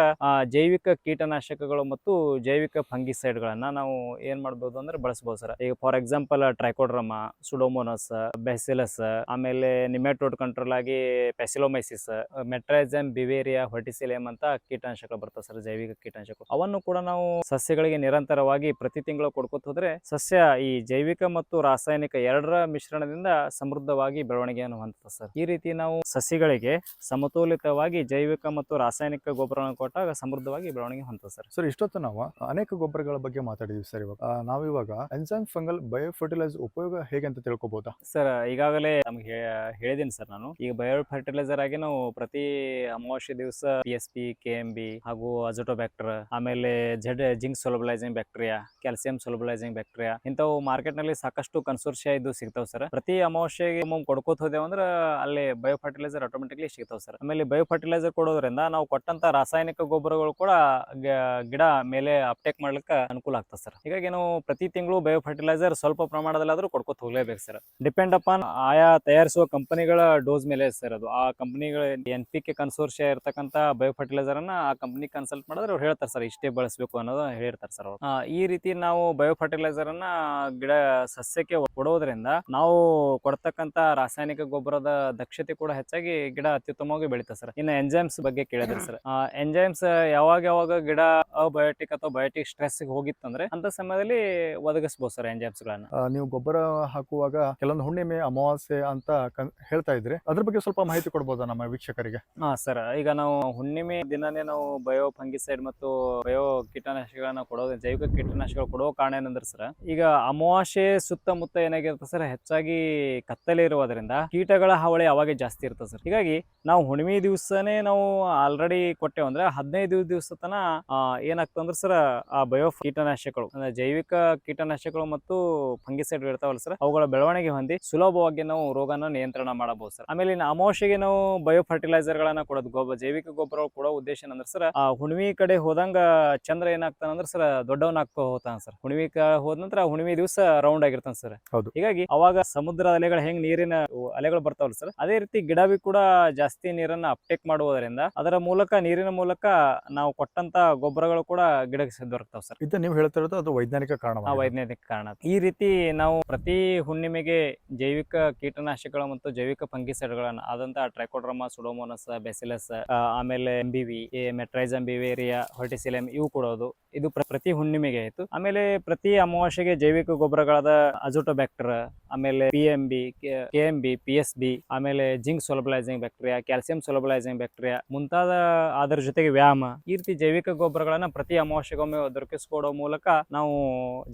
ಜೈವಿಕ ಕೀಟನಾಶಕಗಳು ಮತ್ತು ಜೈವಿಕ ಫಂಗಿಸೈಡ್ ಗಳನ್ನ ನಾವು ಏನ್ ಮಾಡ್ಬೋದು ಅಂದ್ರೆ ಬಳಸಬಹುದು ಸರ್. ಈಗ for example Trichoderma Pseudomonas Bacillus ಆಮೇಲೆ ನಿಮೆಟೋಡ್ ಕಂಟ್ರೋಲ್ ಆಗಿ ಪೆಸಿಲೋಮೈಸಿಸ್ ಮೆಟ್ರೈಸಮ್ ಬಿವೇರಿಯಾ ಹೊಟಿಸಿಲಿಯಂ ಅಂತ ಕೀಟನಾಶಕಗಳು ಬರ್ತವೆ ಸರ್, ಜೈವಿಕ ಕೀಟನಾಶಕ ಅವನ್ನು ಕೂಡ ನಾವು ಸಸ್ಯಗಳಿಗೆ ನಿರಂತರವಾಗಿ ಪ್ರತಿ ತಿಂಗಳು ಕೊಡ್ಕೊತ ಹೋದ್ರೆ ಸಸ್ಯ ಈ ಜೈವಿಕ ಮತ್ತು ರಾಸಾಯನಿಕ ಎರಡರ ಮಿಶ್ರಣದಿಂದ ಸಮೃದ್ಧವಾಗಿ ಬೆಳವಣಿಗೆಯನ್ನು ಹೊಂದುತ್ತೆ ಸರ್. ಈ ರೀತಿ ನಾವು ಸಸ್ಯಗಳಿಗೆ ಸಮತೋಲಿತವಾಗಿ ಜೈವಿಕ ಮತ್ತು ರಾಸಾಯನಿಕ ಗೊಬ್ಬರವನ್ನು ಕೊಟ್ಟಾಗ ಸಮೃದ್ಧವಾಗಿ ಬೆಳವಣಿಗೆ ಹೊಂದುತ್ತೆ ಸರ್. ಸರ್ ಇಷ್ಟೊತ್ತು ನಾವು ಅನೇಕ ಗೊಬ್ಬರಗಳ ಬಗ್ಗೆ ಮಾತಾಡಿದೀವಿ ಸರ್ ಇವಾಗ. ನಾವು ನಾವಿವಾಗ ಎನ್ಸೈಮ್ ಫಂಗಲ್ ಬಯೋ ಫರ್ಟಿಲೈಸರ್ ಉಪಯೋಗ ಹೇಗೆ ಅಂತ ತಿಳ್ಕೊಬಹುದಾ ಸರ್ ಈಗಾಗಲೇ ನಮ್ಗೆ ಹೇಳಿದೀನಿ ಸರ್ ನಾನು. ಈಗ ಬಯೋ ಫರ್ಟಿಲೈಸರ್ ಆಗಿ ನಾವು ಪ್ರತಿ ಅಮಾವಾಸ್ಯ ದಿವಸ P S P K M B ಹಾಗೂ ಅಜೋಟೋಬ್ಯಾಕ್ಟರ್ ಆಮೇಲೆ Z zinc solubilising bacteria calcium solubilising bacteria ಇಂಥವು ಮಾರ್ಕೆಟ್ನಲ್ಲಿ ಸಾಕಷ್ಟು ಕನ್ಸೋರ್ಷಿಯಾ ಇದು ಸಿಗ್ತಾವ್ ಸರ್. ಪ್ರತಿ ಅಮಾವಾಸ್ಯೆಗೆ ಕೊಡ್ಕೋತ ಹೋದೇವಂದ್ರ ಅಂದ್ರೆ ಅಲ್ಲಿ ಬಯೋ ಫರ್ಟಿಲೈಸರ್ ಆಟೋಮೆಟಿಕ್ಲಿ ಸಿಗ್ತಾವ್ ಸರ್. ಸರ್ ಆಮೇಲೆ ಬಯೋ ಫರ್ಟಿಲೈಸರ್ ಕೊಡೋದ್ರಿಂದ ನಾವು ಕೊಟ್ಟಂತ ರಾಸಾಯನಿಕ ಗೊಬ್ಬರಗಳು ಕೂಡ ಗಿಡ ಮೇಲೆ ಅಪ್ಟೇಕ್ ಮಾಡ್ಲಿಕ್ಕೆ ಅನುಕೂಲ ಆಗ್ತದೆ ಸರ್. ಹೀಗಾಗಿ ನಾವು ಪ್ರತಿ ತಿಂಗಳು ಬಯೋ ಫರ್ಟಿಲೈಸರ್ ಸ್ವಲ್ಪ ಪ್ರಮಾಣದಲ್ಲಾದ್ರೂ ಕೊಡ್ಕೊತ ಹೋಗ್ಲೇಬೇಕು ಸರ್. ಡಿಪೆಂಡ್ ಅಪಾನ್ ಆಯಾ ತಯಾರಿಸುವ ಕಂಪನಿಗಳ ಡೋಸ್ ಮೇಲೆ ಸರ್ ಅದು. ಆ ಕಂಪನಿಗಳ ಎನ್ ಪಿ ಕೆ ಕನ್ಸೋರ್ಷಿಯ ಇರ್ತಕ್ಕಂಥ ಬಯೋ ಫರ್ಟಿಲೈಸರ್ ಅನ್ನ ಆ ಕಂಪನಿ ಕನ್ಸಲ್ಟ್ ಮಾಡಿದ್ರೆ ಅವ್ರು ಹೇಳ್ತಾರೆ ಸರ್ ಇಷ್ಟೇ ಬಳಸಬೇಕು ಅನ್ನೋದು ಹೇಳಿರ್ತಾರೆ ಸರ್ ಅವ್ರು. ಈ ರೀತಿ ನಾವು ಬಯೋ ಫರ್ಟಿಲೈಸರ್ ಅನ್ನ ಗಿಡ ಸಸ್ಯಕ್ಕೆ ಕೊಡೋದ್ರಿಂದ ನಾವು ಕೊಡ್ತಕ್ಕಂತ ರಾಸಾಯನಿಕ ಗೊಬ್ಬರದ ದಕ್ಷತೆ ಕೂಡ ಹೆಚ್ಚಾಗಿ ಗಿಡ ಅತ್ಯುತ್ತಮವಾಗಿ ಬೆಳೀತದೆ ಸರ್. ಇನ್ನು ಎಂಜೈಮ್ಸ್ ಬಗ್ಗೆ ಕೇಳಿದ್ರೆ ಸರ್. ಎಂಜೈಮ್ಸ್ ಯಾವಾಗ ಯಾವಾಗ ಗಿಡ ಅಬಯೋಟಿಕ್ ಅಥವಾ ಬಯೋಟಿಕ್ ಸ್ಟ್ರೆಸ್ ಹೋಗಿತ್ತಂದ್ರೆ ಅಂತ ಸಮಯದಲ್ಲಿ ಒದಗಿಸಬಹುದು ಸರ್ ಎಂಜೈಮ್ಸ್ ಗಳನ್ನ. ನೀವು ಗೊಬ್ಬರ ಹಾಕುವಾಗ ಕೆಲವೊಂದು ಹುಣ್ಣಿಮೆ ಅಮಾವಾಸ್ಯೆ ಅಂತ ಹೇಳ್ತಾ ಇದ್ರಿ. ಅದ್ರ ಬಗ್ಗೆ ಸ್ವಲ್ಪ ಮಾಹಿತಿ ಕೊಡ್ಬೋದಾ ನಮ್ಮ ವೀಕ್ಷಕರಿಗೆ? ಹಾ ಸರ್. ಈಗ ನಾವು ಹುಣ್ಣಿಮೆ ದಿನನೇ ನಾವು ಬಯೋ ಫಂಗಿಸೈಡ್ ಮತ್ತು ಬಯೋ ಕೀಟನಾಶಕಗಳನ್ನ ಕೊಡೋದು ಜೈವಿಕ ಕೀಟನಾಶಕಗಳು ಕೊಡೋ ಕಾರಣ ಏನಂದ್ರೆ ಸರ್ ಈಗ ಅಮಾವಾಸ್ಯೆ ಸುತ್ತಮುತ್ತ ಏನಾಗಿರುತ್ತೆ ಸರ್ ಹೆಚ್ಚಾಗಿ ಕತ್ತಲೆ ಇರುವುದರಿಂದ ಕೀಟಗಳ ಹಾವಳಿ ಅವಾಗೆ ಜಾಸ್ತಿ ಇರ್ತದೆ ಸರ್. ಹೀಗಾಗಿ ನಾವು ಹುಣ್ಣಿಮೆ ದಿವಸನೇ ನಾವು ಆಲ್ರೆಡಿ ಕೊಟ್ಟೆವು. ಅಂದ್ರೆ ಹದಿನೈದು ದಿವಸ ತನ ಏನಾಗ್ತಂದ್ರೆ ಸರ್ ಆ ಬಯೋ ಕೀಟನಾಶಕಗಳು ಅಂದ್ರೆ ಜೈವಿಕ ಕೀಟನಾಶಕಗಳು ಮತ್ತು ಫಂಗಿಸೈಡ್ ಇರ್ತಾವಲ್ಲ ಸರ್ ಅವುಗಳ ಬೆಳವಣಿಗೆ ಹೊಂದಿ ಸುಲಭವಾಗಿ ನಾವು ರೋಗನ ನಿಯಂತ್ರಣ ಮಾಡಬಹುದು ಸರ್ ಆಮೇಲೆ ಇನ್ನು ಅಮಾವಾಸ್ಯೆಗೆ ನಾವು ಬಯೋ ಫರ್ಟಿಲೈಸರ್ ಗಳನ್ನ ಕೊಡೋದು ಗೊಬ್ಬರ ಜೈವಿಕ ಗೊಬ್ಬರ ಕೊಡೋ ಉದ್ದೇಶ ಏನಂದ್ರೆ ಸರ್ ಆ ಹುಣ್ಣಿಮೆ ಕಡೆ ಹೋದಂಗ ಚಂದ್ರ ಏನಾಗ್ತಾನ ಅಂದ್ರೆ ಸರ್ ದೊಡ್ಡವನ್ ಆಗ್ತಾ ಹೋಗ್ತಾನ ಸರ್ ಹುಣ್ಣಿಮೆ ಹೋದ ನಂತರ ಹುಣ್ಣಿಮೆ ದಿವಸ ರೌಂಡ್ ಆಗಿರ್ತಾನ ಸರ್ ಹೌದು. ಹೀಗಾಗಿ ಅವಾಗ ಸಮುದ್ರ ಅಲೆಗಳು ಹೆಂಗ್ ನೀರಿನ ಅಲೆಗಳು ಬರ್ತಾವಲ್ಲ ಸರ್ ಅದೇ ರೀತಿ ಗಿಡ ಕೂಡ ಜಾಸ್ತಿ ನೀರನ್ನ ಅಪ್ಟೇಕ್ ಮಾಡುವುದರಿಂದ ಅದರ ಮೂಲಕ ನೀರಿನ ಮೂಲಕ ನಾವು ಕೊಟ್ಟಂತ ಗೊಬ್ಬರಗಳು ಕೂಡ ಗಿಡಕ್ಕೆ ದೊರಕ್ತಾವ ಸರ್. ಇದು ನೀವು ಹೇಳ್ತಿರೋದು ಅದು ವೈಜ್ಞಾನಿಕ ಕಾರಣ ವೈಜ್ಞಾನಿಕ ಕಾರಣ. ಈ ರೀತಿ ನಾವು ಪ್ರತಿ ಹುಣ್ಣಿಮೆಗೆ ಜೈವಿಕ ಕೀಟನಾಶಕಗಳು ಮತ್ತು ಜೈವಿಕ ಫಂಗಿಸೈಡ್ಗಳನ್ನ ಆದಂತ ಟ್ರೈಕೋಡ್ರಮಾ ಸುಡೋಮೋನಸ್ ಬೆಸಿಲಸ್ ಆಮೇಲೆ ಎಂಬಿವಿ ಮೆಟ್ರೈಜಮ್ ಬಿವೇರಿಯಾ ಹೊರ್ಟಿಸಿಲಮ್ ಇವು ಕೊಡೋದು ಇದು ಪ್ರತಿ ಹುಣ್ಣಿಮೆಗೆ ಆಯ್ತು. ಆಮೇಲೆ ಪ್ರತಿ ಅಮಾವಾಸ್ಯೆಗೆ ಜೈವಿಕ ಗೊಬ್ಬರಗಳಾದ ಅಜೋಟೋಬ್ಯಾಕ್ಟರ್ ಆಮೇಲೆ P M B K M B P S B ಆಮೇಲೆ zinc solubilising bacteria calcium solubilising bacteria ಮುಂತಾದ ಅದರ ಜೊತೆಗೆ ವ್ಯಾಯಾಮ ಈ ರೀತಿ ಜೈವಿಕ ಗೊಬ್ಬರಗಳನ್ನ ಪ್ರತಿ ಅಮಾವಾಸ್ಯೆಗೊಮ್ಮೆ ದೊರಕಿಸಿಕೊಡೋ ಮೂಲಕ ನಾವು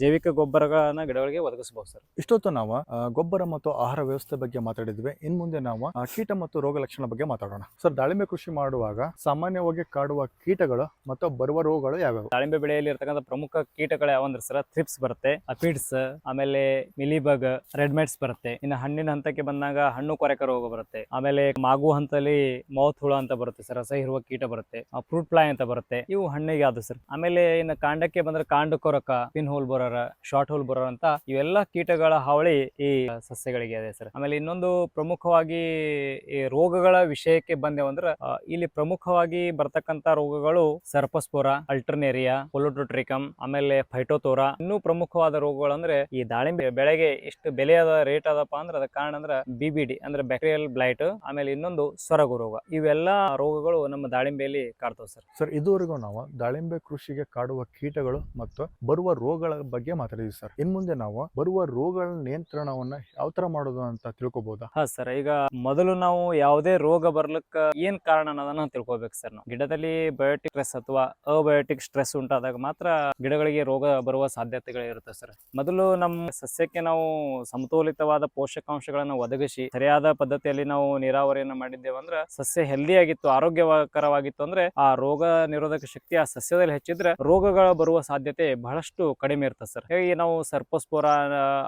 ಜೈವಿಕ ಗೊಬ್ಬರಗಳನ್ನ ಗಿಡಗಳಿಗೆ ಒದಗಿಸಬಹುದು ಸರ್. ಇಷ್ಟೊತ್ತು ನಾವು ಗೊಬ್ಬರ ಮತ್ತು ಆಹಾರ ವ್ಯವಸ್ಥೆ ಬಗ್ಗೆ ಮಾತಾಡಿದ್ವಿ. ಇನ್ ಮುಂದೆ ನಾವು ಕೀಟ ಮತ್ತು ರೋಗ ಲಕ್ಷಣ ಬಗ್ಗೆ ಮಾತಾಡೋಣ. ಸರ್ ದಾಳಿಂಬೆ ಕೃಷಿ ಮಾಡುವಾಗ ಸಾಮಾನ್ಯವಾಗಿ ಕಾಡುವ ಕೀಟಗಳು ಮತ್ತು ಬರುವ ರೋಗಗಳು ಯಾವ್ಯಾವ? ದಾಳಿಂಬೆ ಬೆಳೆಯಲ್ಲಿ ಇರತಕ್ಕಂತ ಪ್ರಮುಖ ಕೀಟಗಳು ಯಾವಂದ್ರೆ ಸರ್ ಥ್ರಿಪ್ಸ್ ಬರುತ್ತೆ ಅಪಿಡ್ಸ್ ಆಮೇಲೆ ಮಿಲಿಬಗ್ ರೆಡ್ ಮೈಟ್ಸ್ ಬರುತ್ತೆ. ಇನ್ನು ಹಣ್ಣಿನ ಹಂತಕ್ಕೆ ಬಂದಾಗ ಹಣ್ಣು ಕೊರೆಕ ರೋಗ ಬರುತ್ತೆ. ಆಮೇಲೆ ಮಾಗು ಹಂತದಲ್ಲಿ ಮೌತ್ ಹುಳ ಅಂತ ಬರುತ್ತೆ ಸರ್ ರಸ ಇರುವ ಕೀಟ ಬರುತ್ತೆ ಫ್ರೂಟ್ ಫ್ಲೈ ಅಂತ ಬರುತ್ತೆ, ಇವು ಹಣ್ಣಿಗೆ ಅದು ಸರ್? ಆಮೇಲೆ ಇನ್ನು ಕಾಂಡಕ್ಕೆ ಬಂದ್ರೆ ಕಾಂಡ ಕೊರಕ pin hole borer short hole borer ಅಂತ ಇವೆಲ್ಲ ಕೀಟಗಳ ಹಾವಳಿ ಈ ಸಸ್ಯಗಳಿಗೆ ಇದೆ ಸರ್. ಆಮೇಲೆ ಇನ್ನೊಂದು ಪ್ರಮುಖವಾಗಿ ಈ ರೋಗಗಳ ವಿಷಯಕ್ಕೆ ಬಂದೆ ಅಂದ್ರೆ ಇಲ್ಲಿ ಪ್ರಮುಖವಾಗಿ ಬರ್ತಕ್ಕಂತ ರೋಗಗಳು ಸರ್ಪಸ್ಪೋರ ಅಲ್ಟರ್ನೇರಿಯಾ ಪೊಲೋಟೋಟ್ರಿಕಮ್ ಆಮೇಲೆ ಫೈಟೋತೋರಾ ಇನ್ನೂ ಪ್ರಮುಖವಾದ ರೋಗಗಳು ಅಂದ್ರೆ ಈ ದಾಳಿಂಬೆ ಬೆಳೆಗೆ ಎಷ್ಟು ಬೆಲೆಯಾದ ರೇಟ್ ಅದಪ್ಪ ಅಂದ್ರೆ, ಅದಕ್ಕೆ ಕಾರಣ ಅಂದ್ರೆ ಬಿಬಿಡಿ ಅಂದ್ರೆ ಬ್ಯಾಕ್ಟೀರಿಯಲ್ ಬ್ಲೈಟ್ ಆಮೇಲೆ ಇನ್ನೊಂದು ಸೊರಗು ರೋಗ. ಇವೆಲ್ಲ ರೋಗಗಳು ನಮ್ಮ ದಾಳಿಂಬೆಯಲ್ಲಿ ಕಾಡ್ತಾವೆ ಸರ್. ಸರ್ ಇದುವರೆಗೂ ನಾವು ದಾಳಿಂಬೆ ಕೃಷಿಗೆ ಕಾಡುವ ಕೀಟಗಳು ಮತ್ತು ಬರುವ ರೋಗಗಳ ಬಗ್ಗೆ ಮಾತಾಡಿದ್ವಿ ಸರ್. ಇನ್ ಮುಂದೆ ನಾವು ಬರುವ ರೋಗಗಳ ನಿಯಂತ್ರಣವನ್ನ ಯಾವ ತರ ಮಾಡೋದು ಅಂತ ತಿಳ್ಕೊಬಹುದು ಹಾ ಸರ್ ಈಗ ಮೊದಲು ನಾವು ಯಾವುದೇ ರೋಗ ಬರ್ಲಿಕ್ಕ ಏನ್ ಕಾರಣ ಅನ್ನೋದನ್ನ ತಿಳ್ಕೊಬೇಕು ಸರ್ ನಾವು. ಗಿಡದಲ್ಲಿ ಬಯೋಟಿಕ್ ಸ್ಟ್ರೆಸ್ ಅಥವಾ ಅಬಯೋಟಿಕ್ ಸ್ಟ್ರೆಸ್ ಉಂಟಾದಾಗ ಮಾತ್ರ ಗಿಡಗಳಿಗೆ ರೋಗ ಬರುವ ಸಾಧ್ಯತೆಗಳು ಇರುತ್ತೆ ಸರ್. ಮೊದಲು ನಮ್ಮ ಸಸ್ಯಕ್ಕೆ ನಾವು ಸಮತೋಲಿತವಾದ ಪೋಷಕಾಂಶಗಳನ್ನು ಒದಗಿಸಿ ಸರಿಯಾದ ಪದ್ಧತಿಯಲ್ಲಿ ನಾವು ನೀರಾವರಿಯನ್ನು ಮಾಡಿದ್ದೇವೆ ಅಂದ್ರೆ ಸಸ್ಯ ಹೆಲ್ದಿ ಆಗಿತ್ತು, ಆರೋಗ್ಯಕರವಾಗಿತ್ತು ಅಂದ್ರೆ ಆ ರೋಗ ನಿರೋಧಕ ಶಕ್ತಿ ಆ ಸಸ್ಯದಲ್ಲಿ ಹೆಚ್ಚಿದ್ರೆ ರೋಗಗಳು ಬರುವ ಸಾಧ್ಯತೆ ಬಹಳಷ್ಟು ಕಡಿಮೆ ಇರ್ತದೆ ಸರ್ ಹೇಗೆ ನಾವು ಸರ್ಪೋಸ್ಪೋರಾ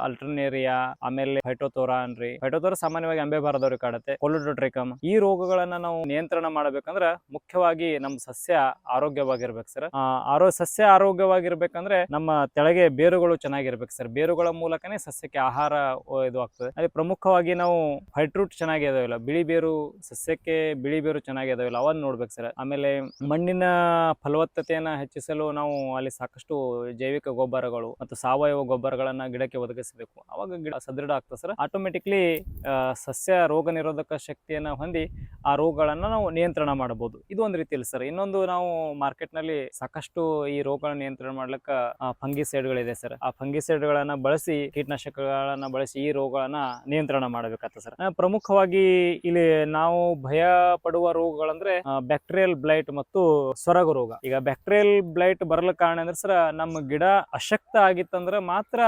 ಅಲ್ಟರ್ನೇರಿಯಾ, ಆಮೇಲೆ ಫೈಟೋತೋರಾ ಅನ್ರಿ ಫೈಟೋತೋರಾ ಸಾಮಾನ್ಯವಾಗಿ ಅಂಬೆ ಬಾರದವ್ರಿಗೆ ಕಾಡುತ್ತೆ ಕೊಲೋಡೋಟ್ರಿಕಮ್ ಈ ರೋಗಗಳನ್ನ ನಾವು ನಿಯಂತ್ರಣ ಮಾಡಬೇಕಂದ್ರೆ ಮುಖ್ಯವಾಗಿ ನಮ್ಮ ಸಸ್ಯ ಆರೋಗ್ಯವಾಗಿರ್ಬೇಕು ಸರ್ ಆರೋ, ಸಸ್ಯ ಆರೋಗ್ಯವಾಗಿರ್ಬೇಕಂದ್ರೆ ನಮ್ಮ ತೆಳಗೆ ಬೇರುಗಳು ಚೆನ್ನಾಗಿರ್ಬೇಕು ಸರ್ ಬೇರುಗಳ ಮೂಲಕನೇ ಸಸ್ಯಕ್ಕೆ ಆಹಾರ ಇದು ಆಗ್ತದೆ. ಅಲ್ಲಿ ಪ್ರಮುಖವಾಗಿ ನಾವು ಫೈಟ್ರೂಟ್ ಚೆನ್ನಾಗಿ ಇದಾವಿಲ್ಲ ಬಿಳಿ ಬೇರು ಸಸ್ಯಕ್ಕೆ ಬಿಳಿ ಬೇರು ಚೆನ್ನಾಗಿ ಅವನ್ನ ನೋಡ್ಬೇಕು ಸರ್. ಆಮೇಲೆ ಮಣ್ಣಿನ ಫಲವತ್ತತೆಯನ್ನ ಹೆಚ್ಚಿಸಲು ನಾವು ಅಲ್ಲಿ ಸಾಕಷ್ಟು ಜೈವಿಕ ಗೊಬ್ಬರಗಳು ಮತ್ತು ಸಾವಯವ ಗೊಬ್ಬರಗಳನ್ನ ಗಿಡಕ್ಕೆ ಒದಗಿಸಬೇಕು. ಅವಾಗ ಗಿಡ ಸದೃಢ ಆಗ್ತದೆ ಸರ್. ಆಟೋಮೆಟಿಕ್ಲಿ ಸಸ್ಯ ರೋಗ ನಿರೋಧಕ ಶಕ್ತಿಯನ್ನ ಹೊಂದಿ ಆ ರೋಗಗಳನ್ನ ನಾವು ನಿಯಂತ್ರಣ ಮಾಡಬಹುದು. ಇದು ಒಂದು ರೀತಿಯಲ್ಲಿ ಸರ್. ಇನ್ನೊಂದು ನಾವು ಮಾರ್ಕೆಟ್ನಲ್ಲಿ ಸಾಕಷ್ಟು ಈ ರೋಗಗಳನ್ನ ನಿಯಂತ್ರಣ ಮಾಡ್ಲಿಕ್ಕೆ ಫಂಗಿಸೈಡ್ಗಳಿದೆ ಸರ್. ಆ ಫಂಗಿಸೈಡ್ಗಳನ್ನ ಬಳಸಿ, ಕೀಟನಾಶಕಗಳನ್ನ ಬಳಸಿ ಈ ರೋಗಗಳನ್ನ ನಿಯಂತ್ರಣ ಮಾಡಬೇಕಾಗ್ತದೆ ಸರ್. ಪ್ರಮುಖವಾಗಿ ಇಲ್ಲಿ ನಾವು ಭಯ ಪಡುವ ರೋಗಗಳಂದ್ರೆ ಬ್ಯಾಕ್ಟೀರಿಯಲ್ ಬ್ಲೈಟ್ ಮತ್ತು ಸೊರಗು ರೋಗ. ಈಗ ಬ್ಯಾಕ್ಟೀರಿಯಲ್ ಬ್ಲೈಟ್ ಬರಲು ಕಾರಣ ಅಂದ್ರೆ ಸರ್, ನಮ್ಮ ಗಿಡ ಅಶಕ್ತ ಆಗಿತ್ತಂದ್ರೆ ಮಾತ್ರ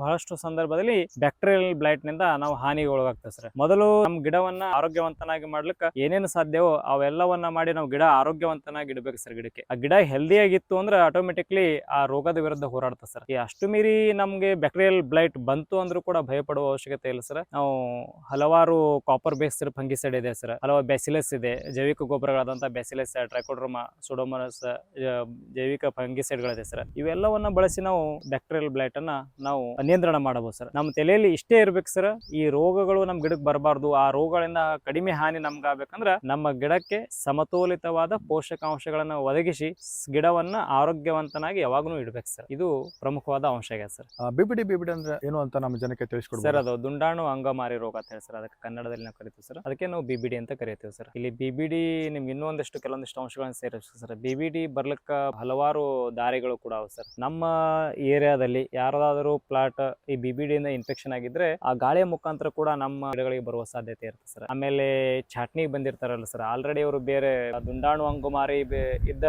ಬಹಳಷ್ಟು ಸಂದರ್ಭದಲ್ಲಿ ಬ್ಯಾಕ್ಟೀರಿಯಲ್ ಬ್ಲೈಟ್ನಿಂದ ನಾವು ಹಾನಿಗೆ ಒಳಗಾಗ್ತದೆ ಸರ್. ಮೊದಲು ನಮ್ಮ ಗಿಡವನ್ನ ಆರೋಗ್ಯವಂತನಾಗಿ ಮಾಡ್ಲಿಕ್ಕೆ ಏನೇನು ಸಾಧ್ಯವೋ ಅವೆಲ್ಲವನ್ನ ಮಾಡಿ ನಾವು ಗಿಡ ಆರೋಗ್ಯವಂತನಾಗಿ ಇಡಬೇಕು ಸರ್ ಗಿಡಕ್ಕೆ. ಆ ಗಿಡ ಹೆಲ್ದಿ ಆಗಿತ್ತು ಅಂದ್ರೆ ಆಟೋಮೆಟಿಕ್ಲಿ ಆ ರೋಗದ ವಿರುದ್ಧ ಹೋರಾಡ್ತದೆ ಸರ್. ಈ ಅಷ್ಟು ಮೀರಿ ನಮಗೆ ಬ್ಯಾಕ್ಟೀರಿಯಲ್ ಬ್ಲೈಟ್ ಬಂತು ಅಂದ್ರೂ ಕೂಡ ಭಯಪಡುವ ಅವಶ್ಯಕತೆ ಇಲ್ಲ ಸರ್. ನಾವು ಹಲವಾರು ಕಾಪರ್ ಬೇಸ್ ಫಂಗಿಸೈಡ್ ಇದೆ ಸರ್. ಹಲವಾರು ಬ್ಯಾಸಿಲಸ್ ಇದೆ. ಜೈವಿಕ ಗೊಬ್ಬರಗಳಾದಂಥ ಬ್ಯಾಸಿಲಸ್ ಟ್ರೈಕೋಡ್ರಮಾ ಸುಡೋಮನಸ್ ಜೈವಿಕ ಫಂಗಿಸೈಡ್ಗಳಿದೆ ಸರ್. ಇವೆಲ್ಲವನ್ನ ಬಳಸಿ ನಾವು ಬ್ಯಾಕ್ಟೀರಿಯಲ್ ಬ್ಲೈಟ್ ಅನ್ನ ನಾವು ನಿಯಂತ್ರಣ ಮಾಡಬಹುದು ಸರ್. ನಮ್ಮ ತಲೆಯಲ್ಲಿ ಇಷ್ಟೇ ಇರ್ಬೇಕು ಸರ್. ಈ ರೋಗಗಳು ನಮ್ಮ ಗಿಡಕ್ಕೆ ಬರಬಾರ್ದು. ಆ ರೋಗಗಳಿಂದ ಕಡಿಮೆ ಹಾನಿ ನಮ್ಗ ಆಗ್ಬೇಕಂದ್ರ ನಮ್ಮ ಗಿಡಕ್ಕೆ ಸಮತೋಲಿತವಾದ ಪೋಷಕಾಂಶಗಳನ್ನ ಒದಗಿಸಿ ಗಿಡವನ್ನ ಆರೋಗ್ಯವಂತನಾಗಿ ಯಾವಾಗಲೂ ಇಡ್ಬೇಕು ಸರ್. ಇದು ಪ್ರಮುಖವಾದ ಅಂಶ ಆಗಿದೆ ಸರ್. ಬಿಬಿಡಿ ಬಿಬಿಡಿ ಅಂದ್ರೆ ಏನು ಅಂತ ನಮ್ಮ ಜನಕ್ಕೆ ಸರ್ ಅದು ದುಂಡಾಣು ಅಂಗಮಾರಿ ರೋಗ ಅಂತ ಹೇಳಿ ಸರ್. ಅದಕ್ಕೆ ಕನ್ನಡದಲ್ಲಿ ನಾವು ಕರಿತೀವಿ ಸರ್. ಅದಕ್ಕೆ ನಾವು ಬಿ ಬಿ ಅಂತ ಕರಿತೀವಿ. ಸರ್? ಇಲ್ಲಿ ಬಿ ಬಿ ಡಿ ನಿಮ್ಗೆ ಇನ್ನೊಂದಿಷ್ಟು ಕೆಲವೊಂದಿಷ್ಟು ಅಂಶಗಳನ್ನ ಸೇರಿಸ್ತೀವಿ ಸರ್. ಬಿ ಬಿ ಡಿ ಬರ್ಲಿಕ್ಕ ಹಲವಾರು ದಾರಿಗಳು ಕೂಡ ಅವು ಸರ್. ನಮ್ಮ ಏರಿಯಾದಲ್ಲಿ ಯಾರದಾದರೂ ಪ್ಲಾಟ್ ಈ ಬಿ ಬಿ ಡಿಯಿಂದ ಇನ್ಫೆಕ್ಷನ್ ಆಗಿದ್ರೆ ಆ ಗಾಳಿಯ ಮುಖಾಂತರ ಕೂಡ ನಮ್ಮ ಗಿಡಗಳಿಗೆ ಬರುವ ಸಾಧ್ಯತೆ ಇರುತ್ತೆ ಸರ್. ಆಮೇಲೆ ಚಾಟ್ನಿ ಬಂದಿರ್ತಾರಲ್ಲ ಸರ್. ಆಲ್ರೆಡಿ ಅವರು ಬೇರೆ ದುಂಡಾಣು ಅಂಗುಮಾರಿ ಇದ್ದ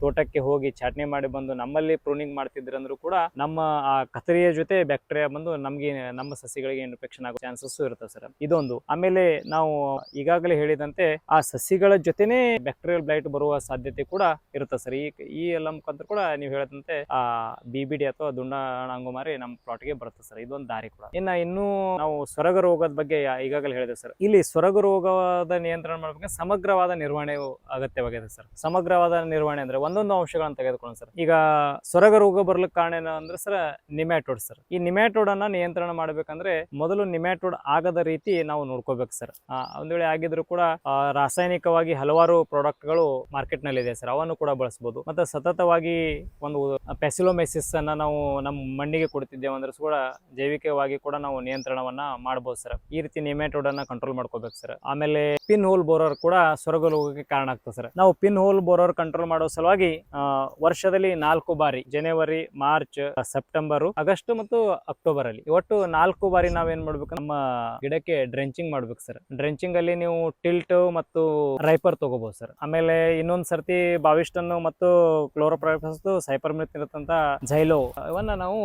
ತೋಟಕ್ಕೆ ಹೋಗಿ ಚಾಟ್ನಿ ಮಾಡಿ ಬಂದು ನಮ್ಮಲ್ಲಿ ಪ್ರೂನಿಂಗ್ ಮಾಡ್ತಿದ್ರಂದ್ರೂ ಕೂಡ ನಮ್ಮ ಆ ಕತ್ತರಿಯ ಜೊತೆ ಬ್ಯಾಕ್ಟೀರಿಯಾ ಬಂದು ನಮಗೆ ನಮ್ಮ ಸಸಿಗಳಿಗೆ ಇನ್ಫೆಕ್ಷನ್ ಆಗೋ ಚಾನ್ಸಸ್ ಇರುತ್ತೆ ಸರ್. ಇದೊಂದು. ಆಮೇಲೆ ನಾವು ಈಗಾಗಲೇ ಹೇಳಿದಂತೆ ಆ ಸಸಿಗಳ ಜೊತೆನೆ ಬ್ಯಾಕ್ಟೀರಿಯಲ್ ಬ್ಲೈಟ್ ಬರುವ ಸಾಧ್ಯತೆ ಕೂಡ ಇರುತ್ತೆ ಸರ್. ಈ ಈ ಎಲ್ಲ ಮುಖಾಂತರ ಕೂಡ ನೀವು ಹೇಳಿದಂತೆ ಆ ಬಿ ಬಿ ಡಿ ಅಥವಾ ದುಂಡಾಣಂಗುಮಾರಿ ನಮ್ಮ ಪ್ಲಾಟ್ಗೆ ಬರುತ್ತೆ ಸರ್. ಇದೊಂದು ದಾರಿ ಕೂಡ. ಇನ್ನ ಇನ್ನೂ ನಾವು ಸೊರಗ ರೋಗದ ಬಗ್ಗೆ ಈಗಾಗಲೇ ಹೇಳಿದೆ ಸರ್. ಇಲ್ಲಿ ಸೊರಗ ರೋಗದ ನಿಯಂತ್ರಣ ಮಾಡಬೇಕು ಸಮಗ್ರವಾದ ನಿರ್ವಹಣೆ ಅಗತ್ಯವಾಗಿದೆ ಸರ್. ಸಮಗ್ರವಾದ ನಿರ್ವಹಣೆ ಅಂದ್ರೆ ಒಂದೊಂದು ಅಂಶಗಳನ್ನ ತೆಗೆದುಕೊಳ್ಳೋಣ ಸರ್. ಈಗ ಸೊರಗ ರೋಗ ಬರ್ಲಿಕ್ಕೆ ಕಾರಣ ಏನಂದ್ರೆ ಸರ್ ನಿಮ್ಯಾಟೋಡ್ ಸರ್. ಈ ನಿಮ್ಯಾಟೋಡ್ ಅನ್ನ ನಿಯಂತ್ರಣ ಮಾಡಬೇಕಂದ್ರೆ ಮೊದಲು ನಿಮ್ಯಾಟೋಡ್ ಆಗದ ರೀತಿ ನಾವು ನೋಡ್ಕೋಬೇಕು ಸರ್. ಒಂದ್ ವೇಳೆ ಆಗಿದ್ರು ಕೂಡ ರಾಸಾಯನಿಕವಾಗಿ ಹಲವಾರು ಪ್ರಾಡಕ್ಟ್ಗಳು ಮಾರ್ಕೆಟ್ನಲ್ಲಿ ಇದೆ ಸರ್. ಅವನ್ನು ಕೂಡ ಬಳಸಬಹುದು ಮತ್ತೆ ಸತತವಾಗಿ ಒಂದು ಪೆಸಿಲೋಮೆಸಿಸ್ ಅನ್ನ ನಾವು ನಮ್ಮ ಮಣ್ಣಿಗೆ ಕೊಡ್ತಿದ್ದೇವೆ ಅಂದ್ರೆ ಕೂಡ ಜೈವಿಕವಾಗಿ ಕೂಡ ನಾವು ನಿಯಂತ್ರಣವನ್ನ ಮಾಡಬಹುದು ಸರ್. ಈ ರೀತಿ ನಿಮ್ಯಾಟೋಡ್ ಅನ್ನ ಕಂಟ್ರೋಲ್ ಮಾಡ್ಕೋಬೇಕು ಸರ್. ಆಮೇಲೆ ಪಿನ್ ಹೋಲ್ ಬೋರರ್ ಕೂಡ ಸೊರಗ ರೋಗಕ್ಕೆ ಕಾರಣ ಆಗ್ತದೆ ಸರ್. ನಾವು ಪಿನ್ ಹೋಲ್ ಬೋರರ್ ಕಂಟ್ರೋಲ್ ಮಾಡೋ ಸಲುವಾಗಿ ಆ, ವರ್ಷದಲ್ಲಿ ನಾಲ್ಕು ಬಾರಿ ಜನವರಿ ಮಾರ್ಚ್ ಸೆಪ್ಟೆಂಬರ್ ಆಗಸ್ಟ್ ಮತ್ತು ಅಕ್ಟೋಬರ್ ಅಲ್ಲಿ ಒಟ್ಟು ನಾಲ್ಕು ಬಾರಿ ನಾವೇನ್ ಮಾಡ್ಬೇಕು ನಮ್ಮ ಗಿಡಕ್ಕೆ ಡ್ರೆಂಚಿಂಗ್ ಮಾಡ್ಬೇಕು ಸರ್. ಡ್ರೆಂಚಿಂಗ್ ಅಲ್ಲಿ ನೀವು ಟಿಲ್ಟ್ ಮತ್ತು ರೈಪರ್ ತಗೋಬಹುದು ಸರ್. ಆಮೇಲೆ ಇನ್ನೊಂದ್ ಸರ್ತಿ ಬಾವಿಸ್ಟನ್ ಮತ್ತು ಕ್ಲೋರೋಪ್ರೈಫಸ್ ಸೈಪರ್ ಇರತಂತ ಜೈಲೋ ಇವನ್ನ ನಾವು